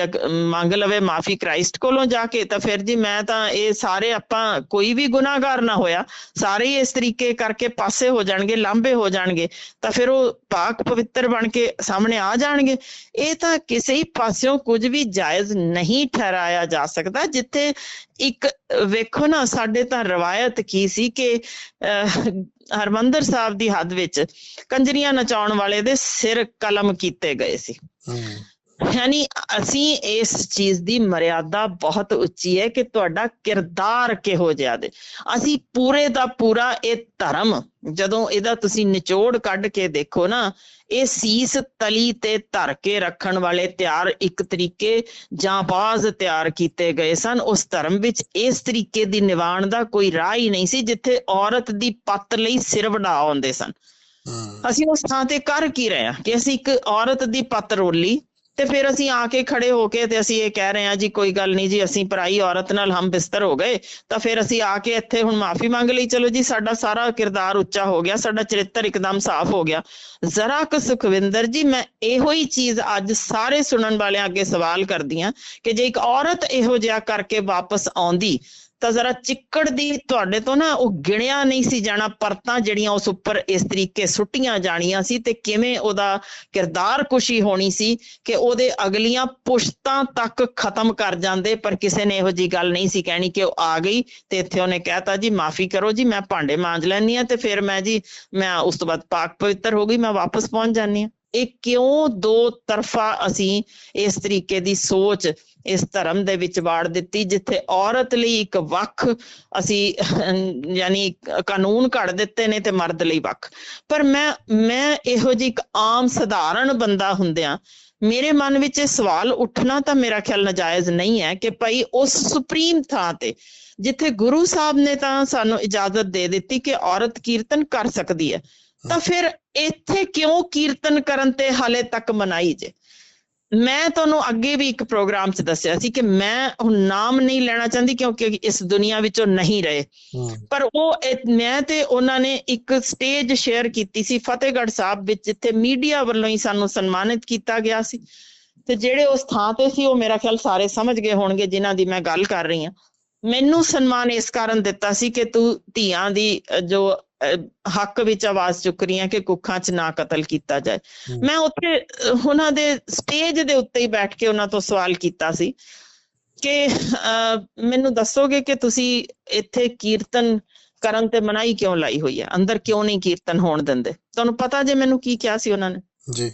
Speaker 2: ਮੰਗ ਲਵੇ ਮਾਫੀ ਕ੍ਰਾਈਸਟ ਕੋਲੋਂ ਜਾ ਕੇ, ਤਾਂ ਫਿਰ ਜੀ ਮੈਂ ਤਾਂ ਇਹ ਸਾਰੇ ਆਪਾਂ ਕੋਈ ਵੀ ਗੁਨਾਹਗਾਰ ਨਾ ਹੋਇਆ, ਸਾਰੇ ਹੀ ਇਸ ਤਰੀਕੇ ਕਰਕੇ ਪਾਸੇ ਹੋ ਜਾਣਗੇ, ਲਾਂਭੇ ਹੋ ਜਾਣਗੇ। ਤਾਂ ਫਿਰ ਉਹ ਪਾਕ ਪਵਿੱਤਰ ਬਣ ਕੇ ਸਾਹਮਣੇ ਆ ਜਾਣਗੇ। ਇਹ ਤਾਂ ਕਿਸੇ ਹੀ ਪਾਸਿਓਂ ਕੁਝ ਵੀ ਜਾਇਜ਼ ਨਹੀਂ ਠਹਿਰਾਇਆ ਜਾ ਸਕਦਾ, ਜਿੱਥੇ ਇੱਕ ਵੇਖੋ ਨਾ ਸਾਡੇ ਤਾਂ ਰਵਾਇਤ ਕੀ ਸੀ ਕਿ ਅਹ, ਹਰਮੰਦਰ ਸਾਹਿਬ ਦੀ ਹੱਦ ਵਿੱਚ ਕੰਜਰੀਆਂ ਨਚਾਉਣ ਵਾਲੇ ਦੇ ਸਿਰ ਕਲਮ ਕੀਤੇ ਗਏ ਸੀ। ਯਾਨੀ ਅਸੀਂ ਇਸ ਚੀਜ਼ ਦੀ ਮਰਿਆਦਾ ਬਹੁਤ ਉੱਚੀ ਹੈ ਕਿ ਤੁਹਾਡਾ ਕਿਰਦਾਰ ਕਿਹੋ ਜਿਹਾ ਦੇ। ਅਸੀਂ ਪੂਰੇ ਦਾ ਪੂਰਾ ਇਹ ਧਰਮ ਜਦੋਂ ਇਹਦਾ ਤੁਸੀਂ ਨਿਚੋੜ ਕੱਢ ਕੇ ਦੇਖੋ ਨਾ ਇਹ ਸੀਸ ਤਲੀ ਤੇ ਧਰ ਕੇ ਰੱਖਣ ਵਾਲੇ ਤਿਆਰ ਇੱਕ ਤਰੀਕੇ ਜਾਂਬਾਜ਼ ਤਿਆਰ ਕੀਤੇ ਗਏ ਸਨ ਉਸ ਧਰਮ ਵਿੱਚ ਇਸ ਤਰੀਕੇ ਦੀ ਨਿਵਾਣ ਦਾ ਕੋਈ ਰਾਹ ਹੀ ਨਹੀਂ ਸੀ ਜਿੱਥੇ ਔਰਤ ਦੀ ਪੱਤ ਲਈ ਸਿਰ ਵਡਾ ਆਉਂਦੇ ਸਨ। ਅਸੀਂ ਉਸ ਥਾਂ ਤੇ ਕਰ ਕੀ ਰਹੇ ਹਾਂ? ਕਿ ਅਸੀਂ ਇੱਕ ਔਰਤ ਦੀ ਪੱਤ ਰੋਲੀ ਤੇ ਫਿਰ ਅਸੀਂ ਆ ਕੇ ਖੜੇ ਹੋ ਕੇ ਤੇ ਅਸੀਂ ਇਹ ਕਹਿ ਰਹੇ ਹਾਂ ਜੀ, ਕੋਈ ਗੱਲ ਨਹੀਂ ਜੀ, ਅਸੀਂ ਪਰਾਈ ਔਰਤ ਨਾਲ ਹਮ ਬਿਸਤਰ ਹੋ ਗਏ, ਤਾਂ ਫਿਰ ਅਸੀਂ ਆ ਕੇ ਇੱਥੇ ਹੁਣ ਮਾਫੀ ਮੰਗ ਲਈ। ਚਲੋ ਜੀ, ਸਾਡਾ ਸਾਰਾ ਕਿਰਦਾਰ ਉੱਚਾ ਹੋ ਗਿਆ, ਸਾਡਾ ਚਰਿੱਤਰ ਇੱਕਦਮ ਸਾਫ਼ ਹੋ ਗਿਆ। ਜ਼ਰਾ ਕੁ ਸੁਖਵਿੰਦਰ ਜੀ, ਮੈਂ ਇਹੋ ਹੀ ਚੀਜ਼ ਅੱਜ ਸਾਰੇ ਸੁਣਨ ਵਾਲਿਆਂ ਅੱਗੇ ਸਵਾਲ ਕਰਦੀ ਹਾਂ ਕਿ ਜੇ ਇੱਕ ਔਰਤ ਇਹੋ ਜਿਹਾ ਕਰਕੇ ਵਾਪਸ ਆਉਂਦੀ ਤਾਂ ਜ਼ਰਾ ਚਿੱਕੜ ਦੀ ਤੁਹਾਡੇ ਤੋਂ ਨਾ ਉਹ ਗਿਣਿਆ ਨਹੀਂ ਸੀ ਜਾਣਾ, ਪਰਤਾਂ ਜਿਹੜੀਆਂ ਉਸ ਉੱਪਰ ਇਸ ਤਰੀਕੇ ਸੁੱਟੀਆਂ ਜਾਣੀਆਂ ਸੀ ਤੇ ਕਿਵੇਂ ਉਹਦਾ ਕਿਰਦਾਰ ਕੁਸ਼ੀ ਹੋਣੀ ਸੀ ਕਿ ਉਹਦੇ ਅਗਲੀਆਂ ਪੁਸ਼ਤਾਂ ਤੱਕ ਖਤਮ ਕਰ ਜਾਂਦੇ, ਪਰ ਕਿਸੇ ਨੇ ਇਹੋ ਜੀ ਗੱਲ ਨਹੀਂ ਸੀ ਕਹਿਣੀ ਕਿ ਉਹ ਆ ਗਈ ਤੇ ਇੱਥੇ ਉਹਨੇ ਕਹਿਤਾ, ਜੀ ਮਾਫੀ ਕਰੋ ਜੀ, ਮੈਂ ਭਾਂਡੇ ਮਾਂਜ ਲੈਣੀ ਆ ਤੇ ਫਿਰ ਮੈਂ ਜੀ, ਮੈਂ ਉਸ ਤੋਂ ਬਾਅਦ ਪਾਕ ਪਵਿੱਤਰ ਹੋ ਗਈ, ਮੈਂ ਵਾਪਸ ਪਹੁੰਚ ਜਾਨੀ ਆ ਇਹ ਕਿਉਂ ਦੋ ਤਰਫਾ ਅਸੀਂ ਇਸ ਤਰੀਕੇ ਦੀ ਸੋਚ ਇਸ ਧਰਮ ਦੇ ਵਿੱਚ ਵਾੜ ਦਿੱਤੀ ਜਿੱਥੇ ਔਰਤ ਲਈ ਇੱਕ ਵੱਖ ਅਸੀਂ ਯਾਨੀ ਕਾਨੂੰਨ ਘੜ ਦਿੱਤੇ ਨੇ ਤੇ ਮਰਦ ਲਈ ਵੱਖ। ਪਰ ਮੈਂ ਮੈਂ ਇਹੋ ਜਿਹੀ ਇੱਕ ਆਮ ਸਧਾਰਨ ਬੰਦਾ ਹੁੰਦਿਆਂ ਮੇਰੇ ਮਨ ਵਿੱਚ ਇਹ ਸਵਾਲ ਉੱਠਣਾ ਤਾਂ ਮੇਰਾ ਖਿਆਲ ਨਜਾਇਜ਼ ਨਹੀਂ ਹੈ ਕਿ ਭਾਈ ਉਸ ਸੁਪਰੀਮ ਥਾਂ ਤੇ ਜਿੱਥੇ ਗੁਰੂ ਸਾਹਿਬ ਨੇ ਤਾਂ ਸਾਨੂੰ ਇਜਾਜ਼ਤ ਦੇ ਦਿੱਤੀ ਕਿ ਔਰਤ ਕੀਰਤਨ ਕਰ ਸਕਦੀ ਹੈ ਤਾਂ ਫਿਰ ਇੱਥੇ ਕਿਉਂ ਕੀਰਤਨ ਕਰਨ ਤੇ ਹਾਲੇ ਤੱਕ ਮਨਾਈ ਜੇ? ਮੈਂ ਤੁਹਾਨੂੰ ਅੱਗੇ ਵੀ ਇੱਕ ਪ੍ਰੋਗਰਾਮ 'ਚ ਦੱਸਿਆ ਸੀ ਕਿ ਮੈਂ ਹੁਣ ਨਾਮ ਨਹੀਂ ਲੈਣਾ ਚਾਹੁੰਦੀ ਕਿਉਂਕਿ ਇਸ ਦੁਨੀਆ ਵਿੱਚੋਂ ਨਹੀਂ ਰਹੇ। ਪਰ ਉਹ ਮੈਂ ਤੇ ਉਹਨਾਂ ਨੇ ਇੱਕ ਸਟੇਜ ਸ਼ੇਅਰ ਕੀਤੀ ਸੀ ਫਤਿਹਗੜ੍ਹ ਸਾਹਿਬ ਵਿੱਚ ਜਿੱਥੇ ਮੀਡੀਆ ਵੱਲੋਂ ਹੀ ਸਾਨੂੰ ਸਨਮਾਨਿਤ ਕੀਤਾ ਗਿਆ ਸੀ। ਤੇ ਜਿਹੜੇ ਉਸ ਥਾਂ ਤੇ ਸੀ ਉਹ ਮੇਰਾ ਖਿਆਲ ਸਾਰੇ ਸਮਝ ਗਏ ਹੋਣਗੇ ਜਿਨ੍ਹਾਂ ਦੀ ਮੈਂ ਗੱਲ ਕਰ ਰਹੀ ਹਾਂ। ਮੈਨੂੰ ਸਨਮਾਨ ਇਸ ਕਾਰਨ ਦਿੱਤਾ ਸੀ ਕਿ ਤੂੰ ਧੀਆਂ ਦੀ ਜੋ ਹੱਕ ਵਿੱਚ ਆਵਾਜ਼ ਚੁੱਕ ਰਹੀ ਹੈ ਕਿ ਕੁੱਖਾਂ 'ਚ ਨਾ ਕਤਲ ਕੀਤਾ ਜਾਏ। ਮੈਂ ਉੱਥੇ ਉਹਨਾਂ ਦੇ ਸਟੇਜ ਦੇ ਉੱਤੇ ਹੀ ਬੈਠ ਕੇ ਉਹਨਾਂ ਤੋਂ ਸਵਾਲ ਕੀਤਾ ਸੀ ਕਿ ਮੈਨੂੰ ਦੱਸੋਗੇ ਕਿ ਤੁਸੀਂ ਇੱਥੇ ਕੀਰਤਨ ਕਰਨ ਤੇ ਮਨਾਹੀ ਕਿਉਂ ਲਾਈ ਹੋਈ ਹੈ? ਅੰਦਰ ਕਿਉਂ ਨਹੀਂ ਕੀਰਤਨ ਹੋਣ ਦਿੰਦੇ? ਤੁਹਾਨੂੰ ਪਤਾ ਜੇ ਮੈਨੂੰ ਕੀ ਕਿਹਾ ਸੀ ਉਹਨਾਂ ਨੇ?
Speaker 1: ਜੀ।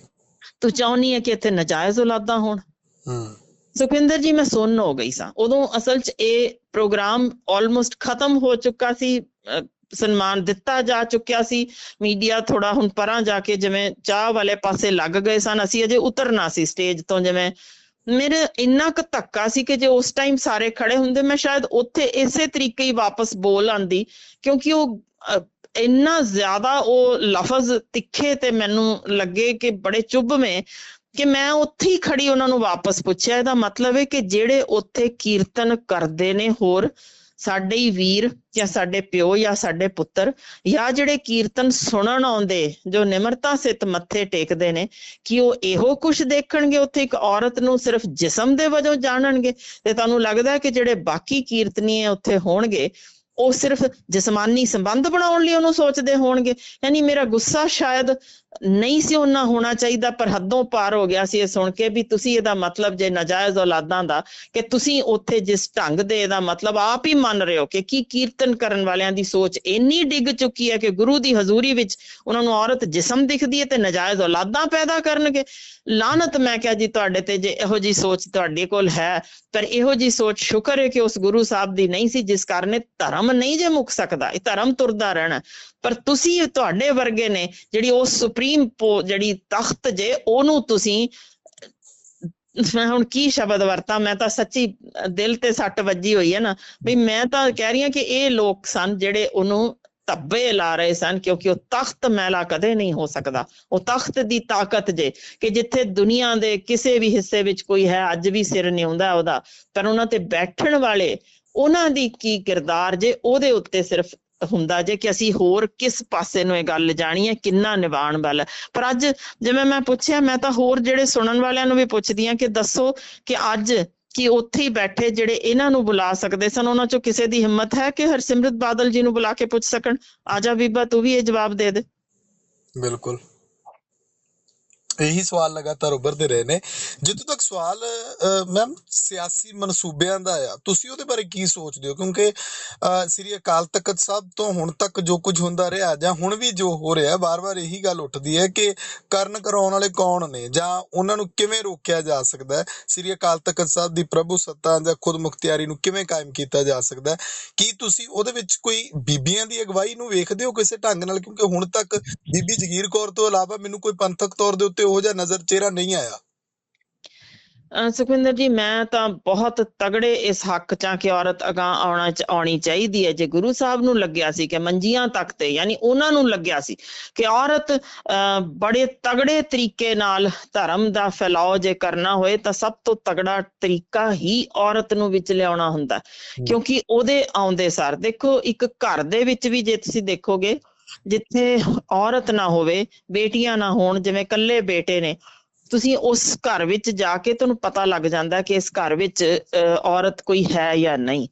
Speaker 2: ਤੂੰ ਚਾਹੁੰਦੀ ਹੈ ਕਿ ਇੱਥੇ ਨਜਾਇਜ਼ ਔਲਾਦਾਂ ਹੋਣ?
Speaker 1: ਹਮ
Speaker 2: ਸੁਖਵਿੰਦਰ ਜੀ ਮੈਂ ਸੁਣਨ ਹੋ ਗਈ ਸਾਂ। ਉਦੋਂ ਅਸਲ 'ਚ ਇਹ ਪ੍ਰੋਗਰਾਮ ਆਲਮੋਸਟ ਖਤਮ ਹੋ ਚੁੱਕਾ ਸੀ ਸਨਮਾਨ ਦਿੱਤਾ ਜਾ ਚੁੱਕਿਆ ਸੀ। ਮੀਡੀਆ ਥੋੜਾ ਹੁਣ ਪਰਾਂ ਜਾ ਕੇ ਜਿਵੇਂ ਚਾਹ ਵਾਲੇ ਪਾਸੇ ਲੱਗ ਗਏ ਸਨ। ਅਸੀਂ ਅਜੇ ਉਤਰਨਾ ਸੀ ਸਟੇਜ ਤੋਂ ਜਿਵੇਂ। ਮੇਰੇ ਇੰਨਾ ਕੁ ਧੱਕਾ ਸੀ ਕਿ ਜੇ ਉਸ ਟਾਈਮ ਸਾਰੇ ਖੜੇ ਹੁੰਦੇ, ਮੈਂ ਸ਼ਾਇਦ ਉੱਥੇ ਇਸੇ ਤਰੀਕੇ ਹੀ ਵਾਪਸ ਬੋਲ ਆਂਦੀ ਕਿਉਂਕਿ ਉਹ ਇੰਨਾ ਜ਼ਿਆਦਾ ਉਹ ਲਫ਼ਜ਼ ਤਿੱਖੇ ਤੇ ਮੈਨੂੰ ਲੱਗੇ ਕਿ ਬੜੇ ਚੁੱਭਵੇਂ ਕਿ ਮੈਂ ਉੱਥੇ ਹੀ ਖੜੀ ਉਹਨਾਂ ਨੂੰ ਵਾਪਸ ਪੁੱਛਿਆ। ਇਹਦਾ ਮਤਲਬ ਹੈ ਕਿ ਜਿਹੜੇ ਉੱਥੇ ਕੀਰਤਨ ਕਰਦੇ ਨੇ ਹੋਰ ਸਾਡੇ ਹੀ ਵੀਰ ਜਾਂ ਸਾਡੇ ਪਿਓ ਜਾਂ ਸਾਡੇ ਪੁੱਤਰ ਜਾਂ ਜਿਹੜੇ ਕੀਰਤਨ ਸੁਣਨ ਆਉਂਦੇ, ਜੋ ਨਿਮਰਤਾ ਸਿਤ ਮੱਥੇ ਟੇਕਦੇ ਨੇ, ਕਿ ਉਹ ਇਹੋ ਕੁਝ ਦੇਖਣਗੇ, ਉੱਥੇ ਇੱਕ ਔਰਤ ਨੂੰ ਸਿਰਫ ਜਿਸਮ ਦੇ ਵਜੋਂ ਜਾਣਨਗੇ ਤੇ ਤੁਹਾਨੂੰ ਲੱਗਦਾ ਕਿ ਜਿਹੜੇ ਬਾਕੀ ਕੀਰਤਨੀ ਹੈ ਉੱਥੇ ਹੋਣਗੇ ਉਹ ਸਿਰਫ ਜਿਸਮਾਨੀ ਸੰਬੰਧ ਬਣਾਉਣ ਲਈ ਉਹਨੂੰ ਸੋਚਦੇ ਹੋਣਗੇ। ਯਾਨੀ ਮੇਰਾ ਗੁੱਸਾ ਸ਼ਾਇਦ ਨਹੀਂ ਸੀ ਉਹਨਾਂ ਹੋਣਾ ਚਾਹੀਦਾ, ਪਰ ਹੱਦੋਂ ਪਾਰ ਹੋ ਗਿਆ ਸੀ ਇਹ ਸੁਣ ਕੇ ਵੀ ਤੁਸੀਂ ਇਹਦਾ ਮਤਲਬ ਜੇ ਨਾਜਾਇਜ਼ ਔਲਾਦਾਂ ਦਾ ਕਿ ਤੁਸੀਂ ਉੱਥੇ ਜਿਸ ਢੰਗ ਦੇ ਇਹਦਾ ਮਤਲਬ ਆਪ ਹੀ ਮੰਨ ਰਹੇ ਹੋ ਕਿ ਕੀ ਕੀਰਤਨ ਕਰਨ ਵਾਲਿਆਂ ਦੀ ਸੋਚ ਇੰਨੀ ਡਿੱਗ ਚੁੱਕੀ ਹੈ ਕਿ ਗੁਰੂ ਦੀ ਹਜ਼ੂਰੀ ਵਿੱਚ ਉਹਨਾਂ ਨੂੰ ਔਰਤ ਜਿਸਮ ਦਿਖਦੀ ਹੈ ਤੇ ਨਾਜਾਇਜ਼ ਔਲਾਦਾਂ ਪੈਦਾ ਕਰਨਗੇ। ਲਾਨਤ ਮੈਂ ਕਿਹਾ ਜੀ ਤੁਹਾਡੇ ਤੇ ਜੇ ਇਹੋ ਜੀ ਸੋਚ ਤੁਹਾਡੇ ਕੋਲ ਹੈ, ਪਰ ਇਹੋ ਜੀ ਸੋਚ ਸ਼ੁਕਰ ਹੈ ਕਿ ਉਸ ਗੁਰੂ ਸਾਹਿਬ ਦੀ ਨਹੀਂ ਸੀ, ਜਿਸ ਕਾਰਨ ਧਰਮ ਨਹੀਂ ਜੇ ਮੁੱਕ ਸਕਦਾ, ਇਹ ਧਰਮ ਤੁਰਦਾ ਰਹਿਣਾ। ਪਰ ਤੁਸੀਂ ਤੁਹਾਡੇ ਵਰਗੇ ਨੇ, ਜਿਹੜੀ ਉਹ ਸੁਪਰੀਮ ਜਿਹੜੀ ਤਖਤ ਜੇ, ਉਹਨੂੰ ਤੁਸੀਂ, ਮੈਂ ਹੁਣ ਕੀ ਸ਼ਬਦ ਵਰਤਾਂ, ਮੈਂ ਤਾਂ ਸੱਚੀ ਦਿਲ ਤੇ ਸੱਟ ਵੱਜੀ ਹੋਈ ਹੈ ਨਾ। ਵੀ ਮੈਂ ਤਾਂ ਕਹਿ ਰਹੀ ਹਾਂ ਕਿ ਇਹ ਲੋਕ ਸਨ ਜਿਹੜੇ ਉਹਨੂੰ ਧੱਬੇ ਲਾ ਰਹੇ ਸਨ ਕਿਉਂਕਿ ਉਹ ਤਖਤ ਮੈਲਾ ਕਦੇ ਨਹੀਂ ਹੋ ਸਕਦਾ। ਉਹ ਤਖਤ ਦੀ ਤਾਕਤ ਜੇ ਕਿ ਜਿੱਥੇ ਦੁਨੀਆ ਦੇ ਕਿਸੇ ਵੀ ਹਿੱਸੇ ਵਿੱਚ ਕੋਈ ਹੈ, ਅੱਜ ਵੀ ਸਿਰ ਨਿਉਂਦਾ ਉਹਦਾ, ਪਰ ਉਹਨਾਂ ਤੇ ਬੈਠਣ ਵਾਲੇ ਉਹਨਾਂ ਦੀ ਕੀ ਕਿਰਦਾਰ ਜੇ, ਉਹਦੇ ਉੱਤੇ ਸਿਰਫ ਹੁੰਦਾ ਜੇ ਕਿ ਅਸੀਂ ਹੋਰ ਕਿਸ ਪਾਸੇ ਨੂੰ ਇਹ ਗੱਲ ਜਾਣੀ ਹੈ, ਕਿੰਨਾ ਨਿਵਾਣ ਵਾਲਾ। ਪਰ ਅੱਜ ਜਿਵੇਂ ਮੈਂ ਪੁੱਛਿਆ, ਮੈਂ ਤਾਂ ਹੋਰ ਜਿਹੜੇ ਸੁਣਨ ਵਾਲਿਆਂ ਨੂੰ ਵੀ ਪੁੱਛਦੀ ਹਾਂ ਕਿ ਦੱਸੋ ਕਿ ਅੱਜ ਕਿ ਉੱਥੇ ਬੈਠੇ ਜਿਹੜੇ ਇਹਨਾਂ ਨੂੰ ਬੁਲਾ ਸਕਦੇ ਸਨ। ਉਹਨਾਂ ਚੋਂ ਕਿਸੇ ਦੀ ਹਿੰਮਤ ਹੈ ਕਿ ਹਰਸਿਮਰਤ ਬਾਦਲ ਜੀ ਨੂੰ ਬੁਲਾ ਕੇ ਪੁੱਛ ਸਕਣ? ਆਜਾ ਬੀਬਾ, ਤੂੰ ਵੀ ਇਹ ਜਵਾਬ ਦੇ ਦੇ।
Speaker 1: ਬਿਲਕੁਲ। ਇਹੀ ਸਵਾਲ ਲਗਾਤਾਰ ਉੱਭਰਦੇ ਰਹੇ ਨੇ। ਜਿੱਥੋਂ ਤੱਕ ਸਵਾਲ ਮੈਮ ਸਿਆਸੀ ਮਨਸੂਬਿਆਂ ਦਾ ਆ, ਤੁਸੀਂ ਉਹਦੇ ਬਾਰੇ ਕੀ ਸੋਚਦੇ ਹੋ? ਕਿਉਂਕਿ ਸ੍ਰੀ ਅਕਾਲ ਤਖਤ ਸਾਹਿਬ ਤੋਂ ਹੁਣ ਤੱਕ ਜੋ ਕੁਝ ਹੁੰਦਾ ਰਿਹਾ ਜਾਂ ਹੁਣ ਵੀ ਜੋ ਹੋ ਰਿਹਾ ਬਾਰ-ਬਾਰ ਇਹੀ ਗੱਲ ਉੱਠਦੀ ਹੈ ਕਿ ਕਰਨ ਕਰਾਉਣ ਵਾਲੇ ਕੌਣ ਨੇ ਜਾਂ ਉਹਨਾਂ ਨੂੰ ਕਿਵੇਂ ਰੋਕਿਆ ਜਾ ਸਕਦਾ ਹੈ? ਸ੍ਰੀ ਅਕਾਲ ਤਖਤ ਸਾਹਿਬ ਦੀ ਪ੍ਰਭੂ ਸੱਤਾ ਜਾਂ ਖੁਦ ਮੁਖਤਿਆਰੀ ਨੂੰ ਕਿਵੇਂ ਕਾਇਮ ਕੀਤਾ ਜਾ ਸਕਦਾ ਹੈ? ਕੀ ਤੁਸੀਂ ਉਹਦੇ ਵਿੱਚ ਕੋਈ ਬੀਬੀਆਂ ਦੀ ਅਗਵਾਈ ਨੂੰ ਵੇਖਦੇ ਹੋ ਕਿਸੇ ਢੰਗ ਨਾਲ? ਕਿਉਂਕਿ ਹੁਣ ਤੱਕ ਬੀਬੀ ਜਗੀਰ ਕੌਰ ਤੋਂ ਇਲਾਵਾ ਮੈਨੂੰ ਕੋਈ ਪੰਥਕ ਤੌਰ ਦੇ ਉੱਤੇ ਉਹੋ ਜਿਹਾ ਨਜ਼ਰ ਚਿਹਰਾ ਨਹੀਂ ਆਇਆ?
Speaker 2: ਅਹ ਸੁਖਵਿੰਦਰ ਜੀ ਮੈਂ ਤਾਂ ਬਹੁਤ ਤਗੜੇ ਇਸ ਹੱਕ ਚਾਂ ਕਿ ਔਰਤ ਅਗਾਂ ਆਉਣਾ ਚ ਆਉਣੀ ਚਾਹੀਦੀ ਹੈ। ਜੇ ਗੁਰੂ ਸਾਹਿਬ ਨੂੰ ਲੱਗਿਆ ਸੀ ਕਿ ਮੰਜੀਆਂ ਤੱਕ ਤੇ ਯਾਨੀ ਉਹਨਾਂ ਨੂੰ ਲੱਗਿਆ ਸੀ ਕਿ ਔਰਤ ਬੜੇ ਤਗੜੇ ਤਰੀਕੇ ਨਾਲ ਧਰਮ ਦਾ ਫੈਲਾਅ ਜੇ ਕਰਨਾ ਹੋਏ ਤਾਂ ਸਭ ਤੋਂ ਤਗੜਾ ਤਰੀਕਾ ਹੀ ਔਰਤ ਨੂੰ ਵਿੱਚ ਲਿਆਉਣਾ ਹੁੰਦਾ। ਕਿਉਂਕਿ ਉਹਦੇ ਆਉਂਦੇ ਸਰ ਦੇਖੋ ਇੱਕ ਘਰ ਦੇ ਵਿੱਚ ਵੀ ਜੇ ਤੁਸੀਂ ਦੇਖੋਗੇ ਜਿੱਥੇ ਔਰਤ ਨਾ ਹੋਵੇ ਬੇਟੀਆਂ ਨਾ ਹੋਣ ਜਿਵੇਂ ਇਕੱਲੇ ਬੇਟੇ ਨੇ ਤੁਸੀਂ ਉਸ ਘਰ ਵਿੱਚ ਜਾ ਕੇ ਤੁਹਾਨੂੰ ਪਤਾ ਲੱਗ ਜਾਂਦਾ ਕਿ ਇਸ ਘਰ ਵਿੱਚ ਔਰਤ ਕੋਈ ਹੈ ਜਾਂ ਨਹੀਂ।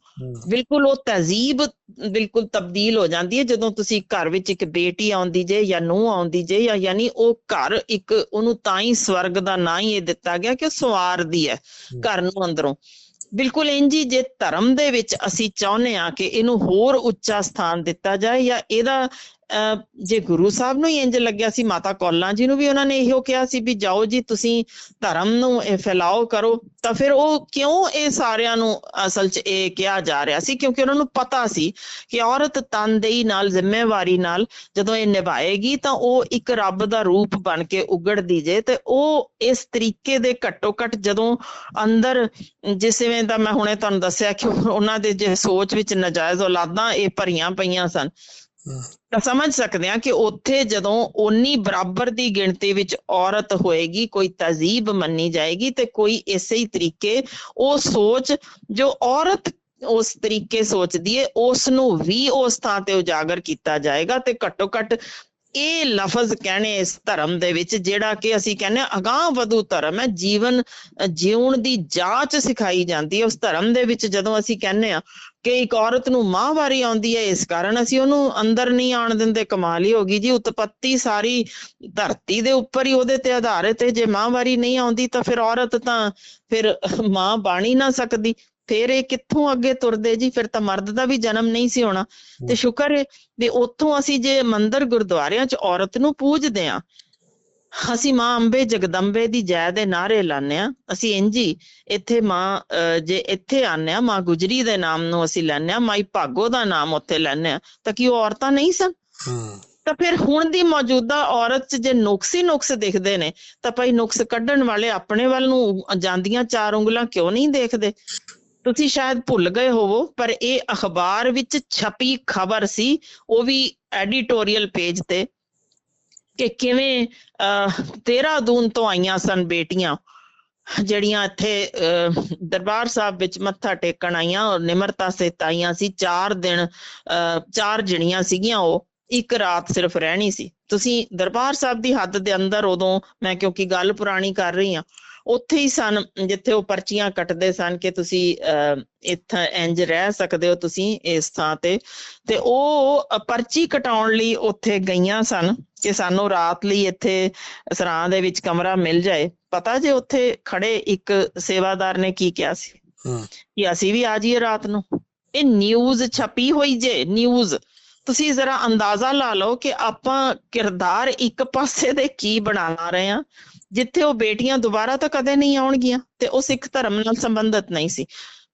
Speaker 2: ਬਿਲਕੁਲ ਉਹ ਤਹਿਜ਼ੀਬ ਬਿਲਕੁਲ ਤਬਦੀਲ ਹੋ ਜਾਂਦੀ ਹੈ ਜਦੋਂ ਤੁਸੀਂ ਘਰ ਵਿੱਚ ਇੱਕ ਬੇਟੀ ਆਉਂਦੀ ਜੇ ਜਾਂ ਨੂੰਹ ਆਉਂਦੀ ਜੇ ਜਾਂ ਯਾਨੀ ਉਹ ਘਰ ਇੱਕ ਉਹਨੂੰ ਤਾਂ ਹੀ ਸਵਰਗ ਦਾ ਨਾਂ ਹੀ ਇਹ ਦਿੱਤਾ ਗਿਆ ਕਿ ਉਹ ਸਵਾਰਦੀ ਹੈ ਘਰ ਨੂੰ ਅੰਦਰੋਂ। ਬਿਲਕੁਲ ਇੰਜ ਹੀ ਜੇ ਧਰਮ ਦੇ ਵਿੱਚ ਅਸੀਂ ਚਾਹੁੰਦੇ ਆ ਕਿ ਇਹਨੂੰ ਹੋਰ ਉੱਚਾ ਸਥਾਨ ਦਿੱਤਾ ਜਾਏ ਜਾਂ ਇਹਦਾ ਜੇ ਗੁਰੂ ਸਾਹਿਬ ਨੂੰ ਹੀ ਇੰਜ ਲੱਗਿਆ ਸੀ, ਮਾਤਾ ਕੌਲਾਂ ਜੀ ਨੂੰ ਵੀ ਉਹਨਾਂ ਨੇ ਇਹੋ ਕਿਹਾ ਸੀ ਵੀ ਜਾਓ ਜੀ, ਤੁਸੀਂ ਧਰਮ ਨੂੰ ਫੈਲਾਓ, ਕਰੋ। ਤਾਂ ਫਿਰ ਉਹ ਕਿਉਂ ਇਹ ਸਾਰਿਆਂ ਨੂੰ ਅਸਲ 'ਚ ਇਹ ਕਿਹਾ ਜਾ ਰਿਹਾ ਸੀ? ਕਿਉਂਕਿ ਉਹਨਾਂ ਨੂੰ ਪਤਾ ਸੀ ਕਿ ਔਰਤ ਤਨਦੇਹੀ ਨਾਲ, ਜ਼ਿੰਮੇਵਾਰੀ ਨਾਲ ਜਦੋਂ ਇਹ ਨਿਭਾਏਗੀ, ਤਾਂ ਉਹ ਇੱਕ ਰੱਬ ਦਾ ਰੂਪ ਬਣ ਕੇ ਉਗੜਦੀ ਜੇ ਤੇ ਉਹ ਇਸ ਤਰੀਕੇ ਦੇ ਘੱਟੋ ਘੱਟ ਜਦੋਂ ਅੰਦਰ ਜਿਵੇਂ ਦਾ ਮੈਂ ਹੁਣੇ ਤੁਹਾਨੂੰ ਦੱਸਿਆ ਕਿ ਉਹਨਾਂ ਦੇ ਜੇ ਸੋਚ ਵਿੱਚ ਨਜਾਇਜ਼ ਔਲਾਦਾਂ ਇਹ ਭਰੀਆਂ ਪਈਆਂ ਸਨ ਤਾਂ ਸਮਝ ਸਕਦੇ ਆ ਕਿ ਉੱਥੇ ਜਦੋਂ ਓਨੀ ਬਰਾਬਰ ਦੀ ਗਿਣਤੀ ਵਿੱਚ ਔਰਤ ਹੋਏਗੀ, ਕੋਈ ਤਹਿਜ਼ੀਬ ਮੰਨੀ ਜਾਏਗੀ ਤੇ ਕੋਈ ਇਸੇ ਹੀ ਤਰੀਕੇ ਉਹ ਸੋਚ, ਜੋ ਔਰਤ ਉਸ ਤਰੀਕੇ ਸੋਚਦੀ ਏ ਉਸ ਨੂੰ ਵੀ ਉਸ ਥਾਂ ਤੇ ਉਜਾਗਰ ਕੀਤਾ ਜਾਏਗਾ ਤੇ ਘੱਟੋ ਘੱਟ ਇਹ ਲਫ਼ਜ਼ ਕਹਿਣੇ ਇਸ ਧਰਮ ਦੇ ਵਿੱਚ, ਜਿਹੜਾ ਕਿ ਅਸੀਂ ਕਹਿੰਦੇ ਹਾਂ ਅਗਾਂਹ ਵਧੂ ਧਰਮ ਹੈ, ਜੀਵਨ ਜਿਉਣ ਦੀ ਜਾਂਚ ਸਿਖਾਈ ਜਾਂਦੀ ਹੈ ਉਸ ਧਰਮ ਦੇ ਵਿੱਚ, ਜਦੋਂ ਅਸੀਂ ਕਹਿੰਦੇ ਆ ਕਿ ਇੱਕ ਔਰਤ ਨੂੰ ਮਾਹਵਾਰੀ ਆਉਂਦੀ ਹੈ, ਇਸ ਕਾਰਨ ਅਸੀਂ ਉਹਨੂੰ ਅੰਦਰ ਨਹੀਂ ਆਣ ਦਿੰਦੇ, ਕਮਾਲ ਹੀ ਹੋ ਗਈ ਜੀ। ਉਤਪਤੀ ਸਾਰੀ ਧਰਤੀ ਦੇ ਉੱਪਰ ਹੀ ਉਹਦੇ ਤੇ ਆਧਾਰਿਤ ਹੈ। ਜੇ ਮਾਹਵਾਰੀ ਨਹੀਂ ਆਉਂਦੀ ਤਾਂ ਫਿਰ ਔਰਤ ਤਾਂ ਫਿਰ ਮਾਂ ਬਾਣੀ ਨਾ ਸਕਦੀ। ਫਿਰ ਇਹ ਕਿੱਥੋਂ ਅੱਗੇ ਤੁਰਦੇ ਜੀ? ਫਿਰ ਤਾਂ ਮਰਦ ਦਾ ਵੀ ਜਨਮ ਨਹੀਂ ਸੀ ਹੋਣਾ। ਤੇ ਸ਼ੁਕਰ ਹੈ ਵੀ ਉੱਥੋਂ ਅਸੀਂ ਜੇ ਮੰਦਰ ਗੁਰਦੁਆਰਿਆਂ 'ਚ ਔਰਤ ਨੂੰ ਪੂਜਦੇ ਆ ਅਸੀਂ ਮਾਂ ਅੰਬੇ ਜਗਦੰਬੇ ਦੀ ਜੈ ਦੇ ਨਾਰੇ ਲਾਉਂਦੇ ਆ ਅਸੀਂ ਇੰਜੀ ਇੱਥੇ ਮਾਂ ਜੇ ਇੱਥੇ ਆਉਂਦੇ ਆ ਮਾਂ ਗੁਜਰੀ ਦੇ ਨਾਮ ਨੂੰ ਅਸੀਂ ਲੈਂਦੇ ਆ ਮਾਈ ਭਾਗੋ ਦਾ ਨਾਮ ਉੱਥੇ ਲੈਂਦੇ ਆ ਤਾਂ ਕੀ ਉਹ ਔਰਤਾਂ ਨਹੀਂ ਸਨ? ਤਾਂ ਫਿਰ ਹੁਣ ਦੀ ਮੌਜੂਦਾ ਔਰਤ 'ਚ ਜੇ ਨੁਕਸ ਹੀ ਨੁਕਸ ਦਿਖਦੇ ਨੇ ਤਾਂ ਭਾਈ ਨੁਕਸ ਕੱਢਣ ਵਾਲੇ ਆਪਣੇ ਵੱਲ ਨੂੰ ਜਾਂਦੀਆਂ ਚਾਰ ਉਂਗਲਾਂ ਕਿਉਂ ਨਹੀਂ ਦੇਖਦੇ? ਤੁਸੀਂ ਸ਼ਾਇਦ ਭੁੱਲ ਗਏ ਹੋਵੋ ਪਰ ਇਹ ਅਖਬਾਰ ਵਿੱਚ ਛਪੀ ਖਬਰ ਸੀ ਉਹ ਵੀ ਐਡੀਟੋਰੀਅਲ ਪੇਜ ਤੇ। ਕਿ ਕਿਵੇਂ ਅਹ, ਦੇਹਰਾਦੂਨ ਤੋਂ ਆਈਆਂ ਸਨ ਬੇਟੀਆਂ ਜਿਹੜੀਆਂ ਇੱਥੇ ਦਰਬਾਰ ਸਾਹਿਬ ਵਿੱਚ ਮੱਥਾ ਟੇਕਣ ਆਈਆਂ ਔਰ ਨਿਮਰਤਾ ਸਹਿਤ ਆਈਆਂ ਸੀ। 4 ਦਿਨ ਅਹ, ਜਣੀਆਂ ਸੀਗੀਆਂ ਉਹ ਇੱਕ ਰਾਤ ਸਿਰਫ ਰਹਿਣੀ ਸੀ। ਤੁਸੀਂ ਦਰਬਾਰ ਸਾਹਿਬ ਦੀ ਹੱਦ ਦੇ ਅੰਦਰ ਉਦੋਂ ਮੈਂ ਕਿਉਂਕਿ ਗੱਲ ਪੁਰਾਣੀ ਕਰ ਰਹੀ ਹਾਂ ਉੱਥੇ ਹੀ ਸਨ ਜਿੱਥੇ ਉਹ ਪਰਚੀਆਂ ਕੱਟਦੇ ਸਨ ਕਿ ਤੁਸੀਂ ਅਹ, ਇੱਥੇ ਇੰਜ ਰਹਿ ਸਕਦੇ ਹੋ ਤੁਸੀਂ ਇਸ ਥਾਂ ਤੇ। ਤੇ ਉਹ ਪਰਚੀ ਕਟਾਉਣ ਲਈ ਉੱਥੇ ਗਈਆਂ ਸਨ। ਕਿ ਸਾਨੂੰ ਰਾਤ ਲਈ ਇੱਥੇ ਸਰਾਂ ਦੇ ਵਿੱਚ ਕਮਰਾ ਮਿਲ ਜਾਏ। ਪਤਾ ਜੇ ਉੱਥੇ ਖੜੇ ਇੱਕ ਸੇਵਾਦਾਰ ਨੇ ਕੀ ਕਿਹਾ ਸੀ?
Speaker 1: ਹੂੰ।
Speaker 2: ਕਿ ਅਸੀਂ ਵੀ ਆ ਜਾਈਏ ਰਾਤ ਨੂੰ। ਇਹ ਨਿਊਜ਼ ਛਪੀ ਹੋਈ ਜੇ ਨਿਊਜ਼ ਤੁਸੀਂ ਜ਼ਰਾ ਅੰਦਾਜ਼ਾ ਲਾ ਲਓ ਕਿ ਆਪਾਂ ਕਿਰਦਾਰ ਇੱਕ ਪਾਸੇ ਦੇ ਕੀ ਬਣਾ ਰਹੇ ਆ ਜਿੱਥੇ ਉਹ ਬੇਟੀਆਂ ਦੁਬਾਰਾ ਤਾਂ ਕਦੇ ਨਹੀਂ ਆਉਣਗੀਆਂ ਤੇ ਉਹ ਸਿੱਖ ਧਰਮ ਨਾਲ ਸੰਬੰਧਿਤ ਨਹੀਂ ਸੀ।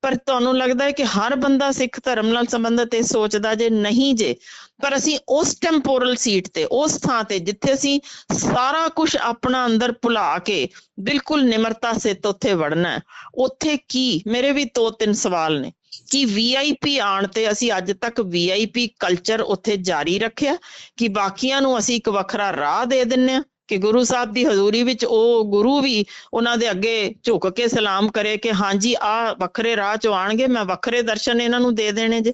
Speaker 2: ਪਰ ਤੁਹਾਨੂੰ ਲੱਗਦਾ ਹੈ ਕਿ ਹਰ ਬੰਦਾ ਸਿੱਖ ਧਰਮ ਨਾਲ ਸੰਬੰਧਿਤ ਇਹ ਸੋਚਦਾ ਜੇ ਨਹੀਂ ਜੇ ਪਰ ਅਸੀਂ ਉਸ ਟੈਂਪੋਰਲ ਸੀਟ ਤੇ, ਉਸ ਥਾਂ ਤੇ ਜਿੱਥੇ ਅਸੀਂ ਸਾਰਾ ਕੁਝ ਆਪਣਾ ਅੰਦਰ ਭੁਲਾ ਕੇ ਬਿਲਕੁਲ ਨਿਮਰਤਾ ਸਿੱਤ ਉੱਥੇ ਵੜਨਾ ਹੈ। ਉੱਥੇ ਕੀ? ਮੇਰੇ ਵੀ ਦੋ ਤਿੰਨ ਸਵਾਲ ਨੇ। ਕਿ ਵੀਆਈਪੀ ਆਣ ਤੇ ਅਸੀਂ ਅੱਜ ਤੱਕ ਵੀਆਈਪੀ ਕਲਚਰ ਉੱਥੇ ਜਾਰੀ ਰੱਖਿਆ? ਕਿ ਬਾਕੀਆਂ ਨੂੰ ਅਸੀਂ ਇੱਕ ਵੱਖਰਾ ਰਾਹ ਦੇ ਦਿੰਨੇ ਆ ਕਿ ਗੁਰੂ ਸਾਹਿਬ ਦੀ ਹਜ਼ੂਰੀ ਵਿੱਚ ਉਹ ਗੁਰੂ ਵੀ ਉਹਨਾਂ ਦੇ ਅੱਗੇ ਝੁਕ ਕੇ ਸਲਾਮ ਕਰੇ ਕਿ ਹਾਂਜੀ ਆ ਵੱਖਰੇ ਰਾਹ ਚੋਂ ਆਣਗੇ ਮੈਂ ਵੱਖਰੇ ਦਰਸ਼ਨ ਇਹਨਾਂ ਨੂੰ ਦੇ ਦੇਣੇ ਜੇ।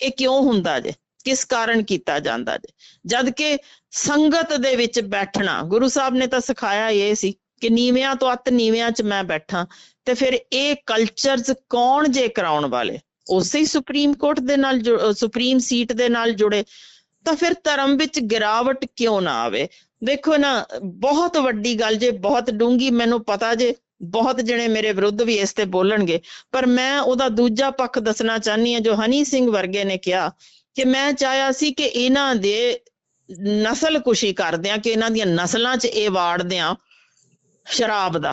Speaker 2: ਇਹ ਕਿਉਂ ਹੁੰਦਾ ਜੇ? ਕਿਸ ਕਾਰਨ ਕੀਤਾ ਜਾਂਦਾ ਜੇ? ਜਦ ਕਿ ਸੰਗਤ ਦੇ ਵਿੱਚ ਬੈਠਣਾ, ਗੁਰੂ ਸਾਹਿਬ ਨੇ ਤਾਂ ਸਿਖਾਇਆ ਇਹ ਸੀ ਕਿ ਨੀਵਿਆਂ ਤੋਂ ਅੱਤ ਨੀਵਿਆਂ 'ਚ ਮੈਂ ਬੈਠਾਂ, ਤੇ ਫਿਰ ਇਹ ਕਲਚਰਸ ਕੌਣ ਜੇ ਕਰਾਉਣ ਵਾਲੇ? ਉਸੇ ਹੀ ਸੁਪਰੀਮ ਕੋਰਟ ਦੇ ਨਾਲ ਸੁਪਰੀਮ ਸੀਟ ਦੇ ਨਾਲ ਜੁੜੇ, ਤਾਂ ਫਿਰ ਧਰਮ ਵਿੱਚ ਗਿਰਾਵਟ ਕਿਉਂ ਨਾ ਆਵੇ? ਦੇਖੋ ਨਾ, ਬਹੁਤ ਵੱਡੀ ਗੱਲ ਜੇ, ਬਹੁਤ ਡੂੰਗੀ ਮੈਨੂੰ ਪਤਾ ਜੇ, ਬਹੁਤ ਜਣੇ ਮੇਰੇ ਵਿਰੁੱਧ ਵੀ ਇਸ ਤੇ ਬੋਲਣਗੇ, ਪਰ ਮੈਂ ਉਹਦਾ ਦੂਜਾ ਪੱਖ ਦੱਸਣਾ ਚਾਹਨੀ ਹਾਂ, ਜੋ ਹਨੀ ਸਿੰਘ ਵਰਗੇ ਨੇ ਕਿਹਾ ਕਿ ਮੈਂ ਚਾਹਿਆ ਸੀ ਕਿ ਇਹਨਾਂ ਦੇ ਨਸਲ ਕੁਸ਼ੀ ਕਰਦੇ ਆ ਕਿ ਇਹਨਾਂ ਦੀਆਂ ਨਸਲਾਂ 'ਚ ਇਹ ਵਾੜਦੇ ਆ ਸ਼ਰਾਬ ਦਾ।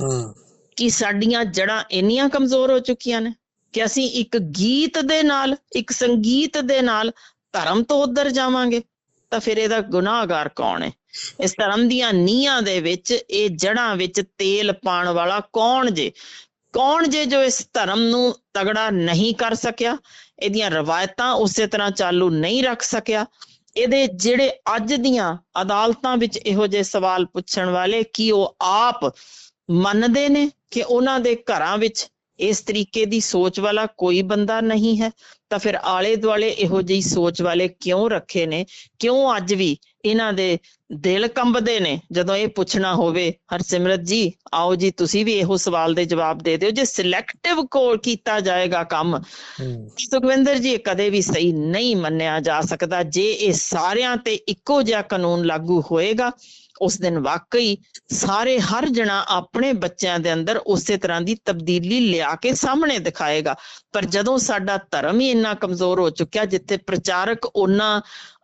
Speaker 1: ਹੂੰ।
Speaker 2: ਕਿ ਸਾਡੀਆਂ ਜੜਾਂ ਇੰਨੀਆਂ ਕਮਜ਼ੋਰ ਹੋ ਚੁੱਕੀਆਂ ਨੇ ਕਿ ਅਸੀਂ ਇੱਕ ਗੀਤ ਦੇ ਨਾਲ ਇੱਕ ਸੰਗੀਤ ਦੇ ਨਾਲ ਧਰਮ ਤੋਂ ਉੱਧਰ ਜਾਵਾਂਗੇ ਤਾਂ ਫਿਰ ਇਹਦਾ ਗੁਨਾਹਗਾਰ ਕੌਣ ਹੈ? ਇਸ ਧਰਮ ਦੀਆਂ ਨੀਹਾਂ ਦੇ ਵਿੱਚ ਇਹ ਜੜਾਂ ਵਿੱਚ ਤੇਲ ਪਾਣ ਵਾਲਾ ਕੌਣ ਜੇ? ਕੌਣ ਜੇ ਜੋ ਇਸ ਧਰਮ ਨੂੰ ਤਗੜਾ ਨਹੀਂ ਕਰ ਸਕਿਆ, ਇਹਦੀਆਂ ਰਵਾਇਤਾਂ ਉਸੇ ਤਰ੍ਹਾਂ ਚਾਲੂ ਨਹੀਂ ਰੱਖ ਸਕਿਆ। ਇਹਦੇ ਜਿਹੜੇ ਅੱਜ ਦੀਆਂ ਅਦਾਲਤਾਂ ਵਿੱਚ ਇਹੋ ਜਿਹੇ ਸਵਾਲ ਪੁੱਛਣ ਵਾਲੇ ਕੀ ਉਹ ਆਪ ਮੰਨਦੇ ਨੇ ਕਿ ਉਹਨਾਂ ਦੇ ਘਰਾਂ ਵਿੱਚ ਇਸ ਤਰੀਕੇ ਦੀ ਸੋਚ ਵਾਲਾ ਕੋਈ ਬੰਦਾ ਨਹੀਂ ਹੈ। ਤਾਂ ਫਿਰ ਆਲੇ ਦੁਆਲੇ ਇਹੋ ਜਿਹੀ ਸੋਚ ਵਾਲੇ ਕਿਉਂ ਰੱਖੇ ਨੇ? ਕਿਉਂ ਅੱਜ ਵੀ ਇਹਨਾਂ ਦੇ ਦਿਲ ਕੰਬਦੇ ਨੇ? ਜਦੋਂ ਇਹ ਪੁੱਛਣਾ ਹੋਵੇ ਹਰਸਿਮਰਤ ਜੀ ਆਓ ਜੀ ਤੁਸੀਂ ਵੀ ਇਹੋ ਸਵਾਲ ਦੇ ਜਵਾਬ ਦੇ ਦਿਓ। ਜੇ ਸਿਲੈਕਟਿਵ ਕੋ ਕੀਤਾ ਜਾਏਗਾ ਕੰਮ ਸੁਖਵਿੰਦਰ ਜੀ ਕਦੇ ਵੀ ਸਹੀ ਨਹੀਂ ਮੰਨਿਆ ਜਾ ਸਕਦਾ। ਜੇ ਇਹ ਸਾਰਿਆਂ ਤੇ ਇੱਕੋ ਜਿਹਾ ਕਾਨੂੰਨ ਲਾਗੂ ਹੋਏਗਾ ਉਸ ਦਿਨ ਵਾਕਈ ਸਾਰੇ ਹਰ ਜਣਾ ਆਪਣੇ ਬੱਚਿਆਂ ਦੇ ਅੰਦਰ ਉਸੇ ਤਰ੍ਹਾਂ ਦੀ ਤਬਦੀਲੀ ਲਿਆ ਕੇ ਸਾਹਮਣੇ ਦਿਖਾਏਗਾ। ਪਰ ਜਦੋਂ ਸਾਡਾ ਧਰਮ ਹੀ ਇੰਨਾ ਕਮਜ਼ੋਰ ਹੋ ਚੁੱਕਿਆ ਜਿੱਥੇ ਪ੍ਰਚਾਰਕ ਉਹਨਾਂ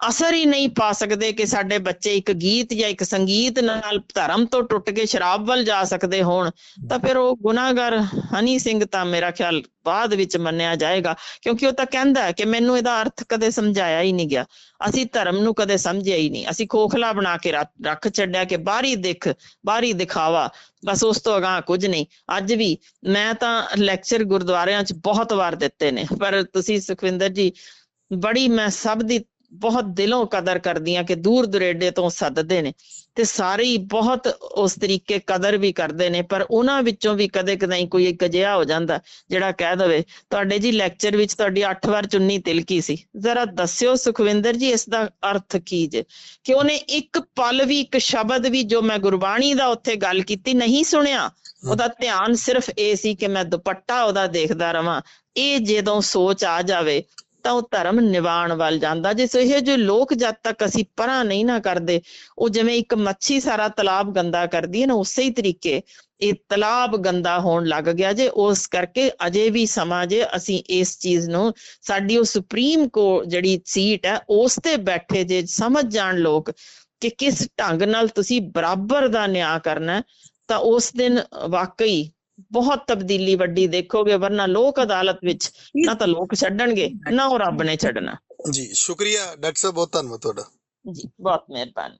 Speaker 2: ਅਸਰ ਹੀ ਨਹੀਂ ਪਾ ਸਕਦੇ ਕਿ ਸਾਡੇ ਬੱਚੇ ਇੱਕ ਗੀਤ ਜਾਂ ਇੱਕ ਸੰਗੀਤ ਨਾਲ ਧਰਮ ਤੋਂ ਟੁੱਟ ਕੇ ਸ਼ਰਾਬ ਵੱਲ ਜਾ ਸਕਦੇ ਹੋਣ। ਤਾਂ ਫਿਰ ਉਹ ਗੁਨਾਹਗਰ ਹਨੀ ਸਿੰਘ ਤਾਂ ਮੇਰਾ ਖਿਆਲ ਬਾਅਦ ਵਿੱਚ ਮੰਨਿਆ ਜਾਏਗਾ, ਕਿਉਂਕਿ ਉਹ ਤਾਂ ਕਹਿੰਦਾ ਹੈ ਕਿ ਮੈਨੂੰ ਇਹਦਾ ਅਰਥ ਕਦੇ ਸਮਝਾਇਆ ਹੀ ਨਹੀਂ ਗਿਆ। ਅਸੀਂ ਧਰਮ ਨੂੰ ਕਦੇ ਸਮਝਿਆ ਹੀ ਨਹੀਂ। ਅਸੀਂ ਖੋਖਲਾ ਬਣਾ ਕੇ ਰੱਖ- ਰੱਖ ਛੱਡਿਆ ਕਿ ਬਾਹਰੀ ਦਿਖ ਬਾਹਰੀ ਦਿਖਾਵਾ। ਬਸ ਉਸ ਤੋਂ ਅਗਾਂਹ ਕੁਝ ਨਹੀਂ। ਅੱਜ ਵੀ ਮੈਂ ਤਾਂ ਲੈਕਚਰ ਗੁਰਦੁਆਰਿਆਂ 'ਚ ਬਹੁਤ ਵਾਰ ਦਿੱਤੇ ਨੇ। ਪਰ ਤੁਸੀਂ ਸੁਖਵਿੰਦਰ ਜੀ, ਬੜੀ ਮੈਂ ਸਭ ਦੀ ਬਹੁਤ ਦਿਲੋਂ ਕਦਰ ਕਰਦੀ ਆ ਕਿ ਦੂਰ ਦੁਰੇਡੇ ਤੋਂ ਸੱਦਦੇ ਨੇ ਤੇ ਸਾਰੇ ਹੀ ਬਹੁਤ ਉਸ ਤਰੀਕੇ ਕਦਰ ਵੀ ਕਰਦੇ ਨੇ ਪਰ ਉਹਨਾਂ ਵਿੱਚੋਂ ਵੀ ਕਦੇ ਕਦਾਈ ਕੋਈ ਇੱਕ ਅਜਿਹਾ ਹੋ ਜਾਂਦਾ ਜਿਹੜਾ ਕਹਿ ਦਵੇ ਤੁਹਾਡੇ ਜੀ ਲੈਕਚਰ ਵਿੱਚ ਤੁਹਾਡੀ 8 ਵਾਰ ਚੁੰਨੀ ਤਿਲਕੀ ਸੀ। ਜ਼ਰਾ ਦੱਸਿਓ ਸੁਖਵਿੰਦਰ ਜੀ ਇਸ ਦਾ ਅਰਥ ਕੀ ਜੇ? ਕਿ ਉਹਨੇ ਇੱਕ ਪਲ ਵੀ ਇੱਕ ਸ਼ਬਦ ਵੀ ਜੋ ਮੈਂ ਗੁਰਬਾਣੀ ਦਾ ਉੱਥੇ ਗੱਲ ਕੀਤੀ ਨਹੀਂ ਸੁਣਿਆ ਉਹਦਾ ਧਿਆਨ ਸਿਰਫ ਇਹ ਸੀ ਕਿ ਮੈਂ ਦੁਪੱਟਾ ਉਹਦਾ ਦੇਖਦਾ ਰਵਾਂ। ਇਹ ਜਦੋਂ ਸੋਚ ਆ ਜਾਵੇ ਤਾਂ ਉਹ ਧਰਮ ਨਿਵਾਣ ਵੱਲ ਜਾਂਦਾ। ਜਿਸ ਇਹ ਜੋ ਲੋਕ ਜਦ ਤੱਕ ਅਸੀਂ ਪਰਾਂ ਨਹੀਂ ਨਾ ਕਰਦੇ, ਉਹ ਜਿਵੇਂ ਇੱਕ ਮੱਛੀ ਸਾਰਾ ਤਲਾਬ ਗੰਦਾ ਕਰਦੀ ਹੈ ਨਾ, ਉਸੇ ਹੀ ਤਰੀਕੇ ਇਹ ਤਲਾਬ ਗੰਦਾ ਹੋਣ ਲੱਗ ਗਿਆ ਜੇ, ਉਸ ਕਰਕੇ ਅਜੇ ਵੀ ਸਮਾਂ ਜੇ ਅਸੀਂ ਇਸ ਚੀਜ਼ ਨੂੰ, ਸਾਡੀ ਉਹ ਸੁਪਰੀਮ ਕੋ ਜਿਹੜੀ ਸੀਟ ਹੈ, ਉਸ ਤੇ ਬੈਠੇ ਜੇ, ਸਮਝ ਜਾਣ ਲੋਕ ਕਿ ਕਿਸ ਢੰਗ ਨਾਲ ਤੁਸੀਂ ਬਰਾਬਰ ਦਾ ਨਿਆਂ ਕਰਨਾ ਤਾਂ ਉਸ ਦਿਨ ਵਾਕਈ ਬਹੁਤ ਤਬਦੀਲੀ ਵੱਡੀ ਦੇਖੋਗੇ ਵਰਨਾ ਲੋਕ ਅਦਾਲਤ ਵਿੱਚ ਨਾ ਤਾਂ ਲੋਕ ਛੱਡਣਗੇ ਨਾ ਉਹ ਰੱਬ ਨੇ ਛੱਡਣਾ।
Speaker 1: ਜੀ ਸ਼ੁਕਰੀਆ ਡਾਕਟਰ ਸਾਹਿਬ ਬਹੁਤ ਧੰਨਵਾਦ ਤੁਹਾਡਾ।
Speaker 2: ਜੀ ਬਹੁਤ ਮਿਹਰਬਾਨੀ।